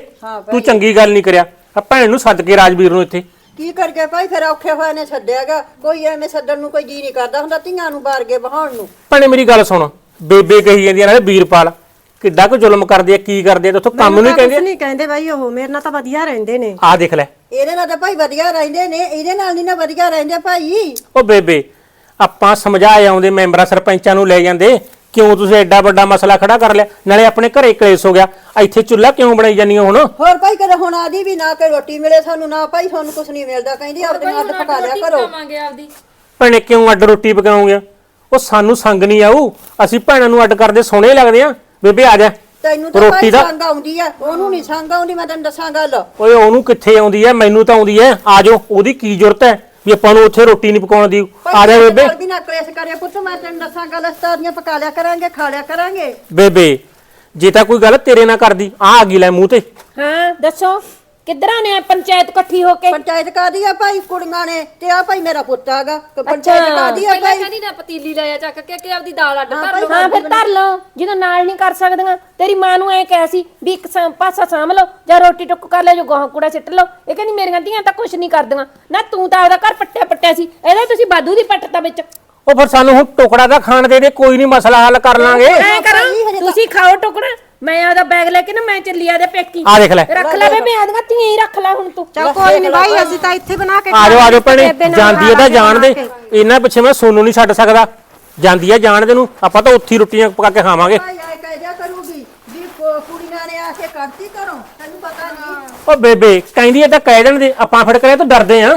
ਤੂੰ ਚੰਗੀ ਗੱਲ ਨਹੀਂ ਕਰਿਆ। ਆ ਭੈਣ ਨੂੰ ਸੱਦ ਕੇ ਰਾਜਵੀਰ ਨੂੰ ਇੱਥੇ। ਕੀ ਕਰਕੇ ਭਾਈ ਫਿਰ ਔਖੇ ਹੋਏ ਨੇ ਛੱਡਿਆਗਾ? ਕੋਈ ਐਵੇਂ ਛੱਡਣ ਨੂੰ ਕੋਈ ਜੀ ਨਹੀਂ ਕਰਦਾ ਹੁੰਦਾ ਧੀਆਂ ਨੂੰ ਬਾਰ ਕੇ ਬਹਾਉਣ ਨੂੰ। ਭੈਣੇ ਮੇਰੀ ਗੱਲ ਸੁਣ। ਬੇਬੇ ਕਹੀ ਜਾਂਦੀ ਆ ਨਾਲੇ ਵੀਰਪਾਲ ਕਿੱਡਾ ਕੁ ਜ਼ੁਲਮ ਕਰਦੀ ਆ ਕੀ ਕਰਦੀ ਆ ਤੇ ਉੱਥੋਂ ਕੰਮ ਨਹੀਂ ਕਹਿੰਦੇ ਨਹੀਂ ਕਹਿੰਦੇ ਬਾਈ ਉਹ ਮੇਰੇ ਨਾਲ ਤਾਂ ਵਧੀਆ ਰਹਿੰਦੇ ਨੇ। ਆਹ ਦੇਖ ਲੈ। ਇਹਦੇ ਨਾਲ ਤਾਂ ਭਾਈ ਵਧੀਆ ਰਹਿੰਦੇ ਨੇ ਇਹਦੇ ਨਾਲ ਨਹੀਂ ਨਾ ਵਧੀਆ ਰਹਿੰਦੇ ਭਾਈ। ਉਹ ਬੇਬੇ ਆਪਾਂ ਸਮਝਾਏ ਆਉਂਦੇ ਮੈਂਬਰਾਂ ਸਰਪੰਚਾਂ ਨੂੰ ਲੈ ਜਾਂਦੇ ਕਿਉਂ ਤੁਸੀਂ ਐਡਾ ਵੱਡਾ ਮਸਲਾ ਖੜਾ ਕਰ ਲਿਆ? ਨਾਲੇ ਆਪਣੇ ਘਰੇ ਕਲੇਸ਼ ਹੋ ਗਿਆ ਇੱਥੇ ਚੁੱਲ੍ਹਾ ਕਿਉਂ ਬਣਾਈ ਜਾਂਦੀ ਹੋ ਹੁਣ? ਹੋਰ ਭਾਈ ਕਦੇ ਹੁਣ ਆਦੀ ਵੀ ਨਾ ਕਿ ਰੋਟੀ ਮਿਲੇ ਸਾਨੂੰ ਨਾ ਭਾਈ ਤੁਹਾਨੂੰ ਕੁਝ ਨਹੀਂ ਮਿਲਦਾ ਕਹਿੰਦੀ ਆਪਦੇ ਹੱਥ ਪਕਾ ਲਿਆ ਕਰੋ। ਆਪਦੀ। ਭੈਣੇ ਕਿਉਂ ਅੱਡ ਰੋਟੀ ਪਕਾਉਂਗੇ? ਉਹ ਸਾਨੂੰ ਸੰਗ ਨਹੀਂ ਆਊ। ਅਸੀਂ ਭੈਣਾਂ ਨੂੰ ਅੱਡ ਕਰਦੇ ਸੋਹਣੇ ਲੱਗਦੇ ਆ। ਬੇਬੇ ਆ ਜਾ। ਤੈਨੂੰ ਤਾਂ ਰੋਟੀ ਭਾਈ ਦਾ ਸੰਗ ਆਉਂਦੀ ਆ। ਉਹਨੂੰ ਨਹੀਂ ਸੰਗ ਆਉਂਦੀ ਮੈਂ ਤੈਨੂੰ ਦੱਸਾਂ ਗੱਲ। ਓਏ ਉਹਨੂੰ ਕਿੱਥੇ ਆਉਂਦੀ ਐ ਮੈਨੂੰ ਤਾਂ ਆਉਂਦੀ ਐ ਆ ਜਾਓ। ਉਹਦੀ ਕੀ ਜ਼ਰੂਰਤ ਐ ਵੀ ਆਪਾਂ ਨੂੰ ਉੱਥੇ ਰੋਟੀ ਨਹੀਂ ਪਕਾਉਣ ਦੀ? ਆ ਜਾ ਬੇਬੇ। ਵੀ ਨਾ ਕਲੇਸ਼ ਕਰਿਆ ਪੁੱਤ ਮੈਂ ਤੈਨੂੰ ਦੱਸਾਂ ਗੱਲ। ਸਤਾਰੀਆਂ ਪਕਾ ਲਿਆ ਕਰਾਂਗੇ ਖਾ ਲਿਆ ਕਰਾਂਗੇ। ਬੇਬੇ ਜੇ ਤਾਂ ਕੋਈ ਗੱਲ ਤੇਰੇ ਨਾਲ ਕਰਦੀ ਆ ਆ ਗਈ ਲੈ ਮੂੰਹ ਤੇ। ਹਾਂ ਦੱਸੋ। ਕਿੱਧਰਾਂ ਨੇ ਪੰਚਾਇਤ ਇਕੱਠੀ ਹੋ ਕੇ? ਪੰਚਾਇਤ ਕਾਦੀ ਆ ਭਾਈ? ਕੁੜੀਆਂ ਨੇ ਤੇ ਆ ਭਾਈ ਮੇਰਾ ਪੁੱਤ ਆਗਾ ਪੰਚਾਇਤ ਕਾਦੀ ਆ ਪਹਿਲਾਂ ਭਾਈ? ਕਹਿੰਦੀ ਨਾ ਪਤੀਲੀ ਲਾਇਆ ਚੱਕ ਕੇ ਕਿ ਆਪਦੀ ਦਾਲ ਅੱਡ ਕਰ ਲਓ। ਹਾਂ ਫਿਰ ਧਰ ਲਓ। ਜਦੋਂ ਨਾਲ ਨਹੀਂ ਕਰ ਸਕਦੀਆਂ। ਤੇਰੀ ਮਾਂ ਨੂੰ ਐ ਕਹਿ ਸੀ ਵੀ ਇੱਕ ਸਾਂ- ਪਾਸਾ ਸਾਂਭ ਲਓ ਜਾਂ ਰੋਟੀ ਟੁੱਕ ਕਰ ਲੈ ਜੋ ਗਾਹਾਂ ਕੂੜਾ ਸਿੱਟ ਲਓ। ਇਹ ਕਹਿੰਦੀ ਮੇਰੀਆਂ ਧੀਆਂ ਤਾਂ ਕੁਝ ਨਹੀਂ ਕਰਦੀਆਂ। ਨਾ ਤੂੰ ਤਾਂ ਆਪਦਾ ਘਰ ਪੱਟਿਆ ਪੱਟਿਆ ਸੀ। ਇਹਦਾ ਤੁਸੀਂ ਬਾਦੂ ਦੀ ਪੱਟਤਾ ਵਿੱਚ। ਉਹ ਫਿਰ ਸਾਨੂੰ ਹੁਣ ਟੁਕੜਾ ਦਾ ਖਾਣ ਦੇ ਦੇ ਕੋਈ ਨਹੀਂ ਮਸਲਾ ਹੱਲ ਕਰ ਲਾਂਗੇ। ਐ ਕਰੋ ਤੁਸੀਂ ਖਾਓ ਟੁਕੜਾ। ਮੈਂ ਆਪਦਾ ਬੈਗ ਲੈ ਕੇ ਨਾ ਮੈਂ ਚੱਲੀ ਆਦੇ ਪੇਕੀ। ਆ ਦੇਖ ਲੈ। ਰੱਖ ਲੈ ਵੇ ਮੈਂ ਆਦੀਆਂ ਧੀਆਂ ਹੀ ਰੱਖ ਲੈ ਹੁਣ ਤੂੰ। ਚਲ ਕੋਈ ਨਹੀਂ ਬਾਈ ਅਸੀਂ ਤਾਂ ਇੱਥੇ ਬਣਾ ਕੇ ਆ ਜਾਓ ਆ ਜਾਓ ਭੈਣੇ ਜਾਂਦੀ ਤਾਂ ਖਾ ਜਾਣ ਦੇ। ਇਹਨਾਂ ਪਿੱਛੇ ਮੈਂ ਸੋਨੂੰ ਨਹੀਂ ਛੱਡ ਸਕਦਾ। ਜਾਂਦੀ ਐ ਜਾਣ ਦੇ ਨੂੰ ਆਪਾਂ ਤਾਂ ਉੱਥੇ ਹੀ ਰੋਟੀਆਂ ਪਕਾ ਕੇ ਖਾਵਾਂਗੇ। ਭਾਈ ਆਏ ਕਹਿ ਦਿਆ ਕਰੂਗੀ ਵੀ ਕੁੜੀਆਂ ਨੇ ਆ ਕੇ ਕਰਤੀ ਕਰੋ ਤੈਨੂੰ ਪਤਾ ਨਹੀਂ। ਉਹ ਬੇਬੇ ਕਹਿੰਦੀ ਐ ਤਾਂ ਕਹਿ ਦੇਣ ਦੇ ਆਪਾਂ ਫਿਰ ਕਰਿਆ ਤਾਂ ਡਰਦੇ ਆਂ।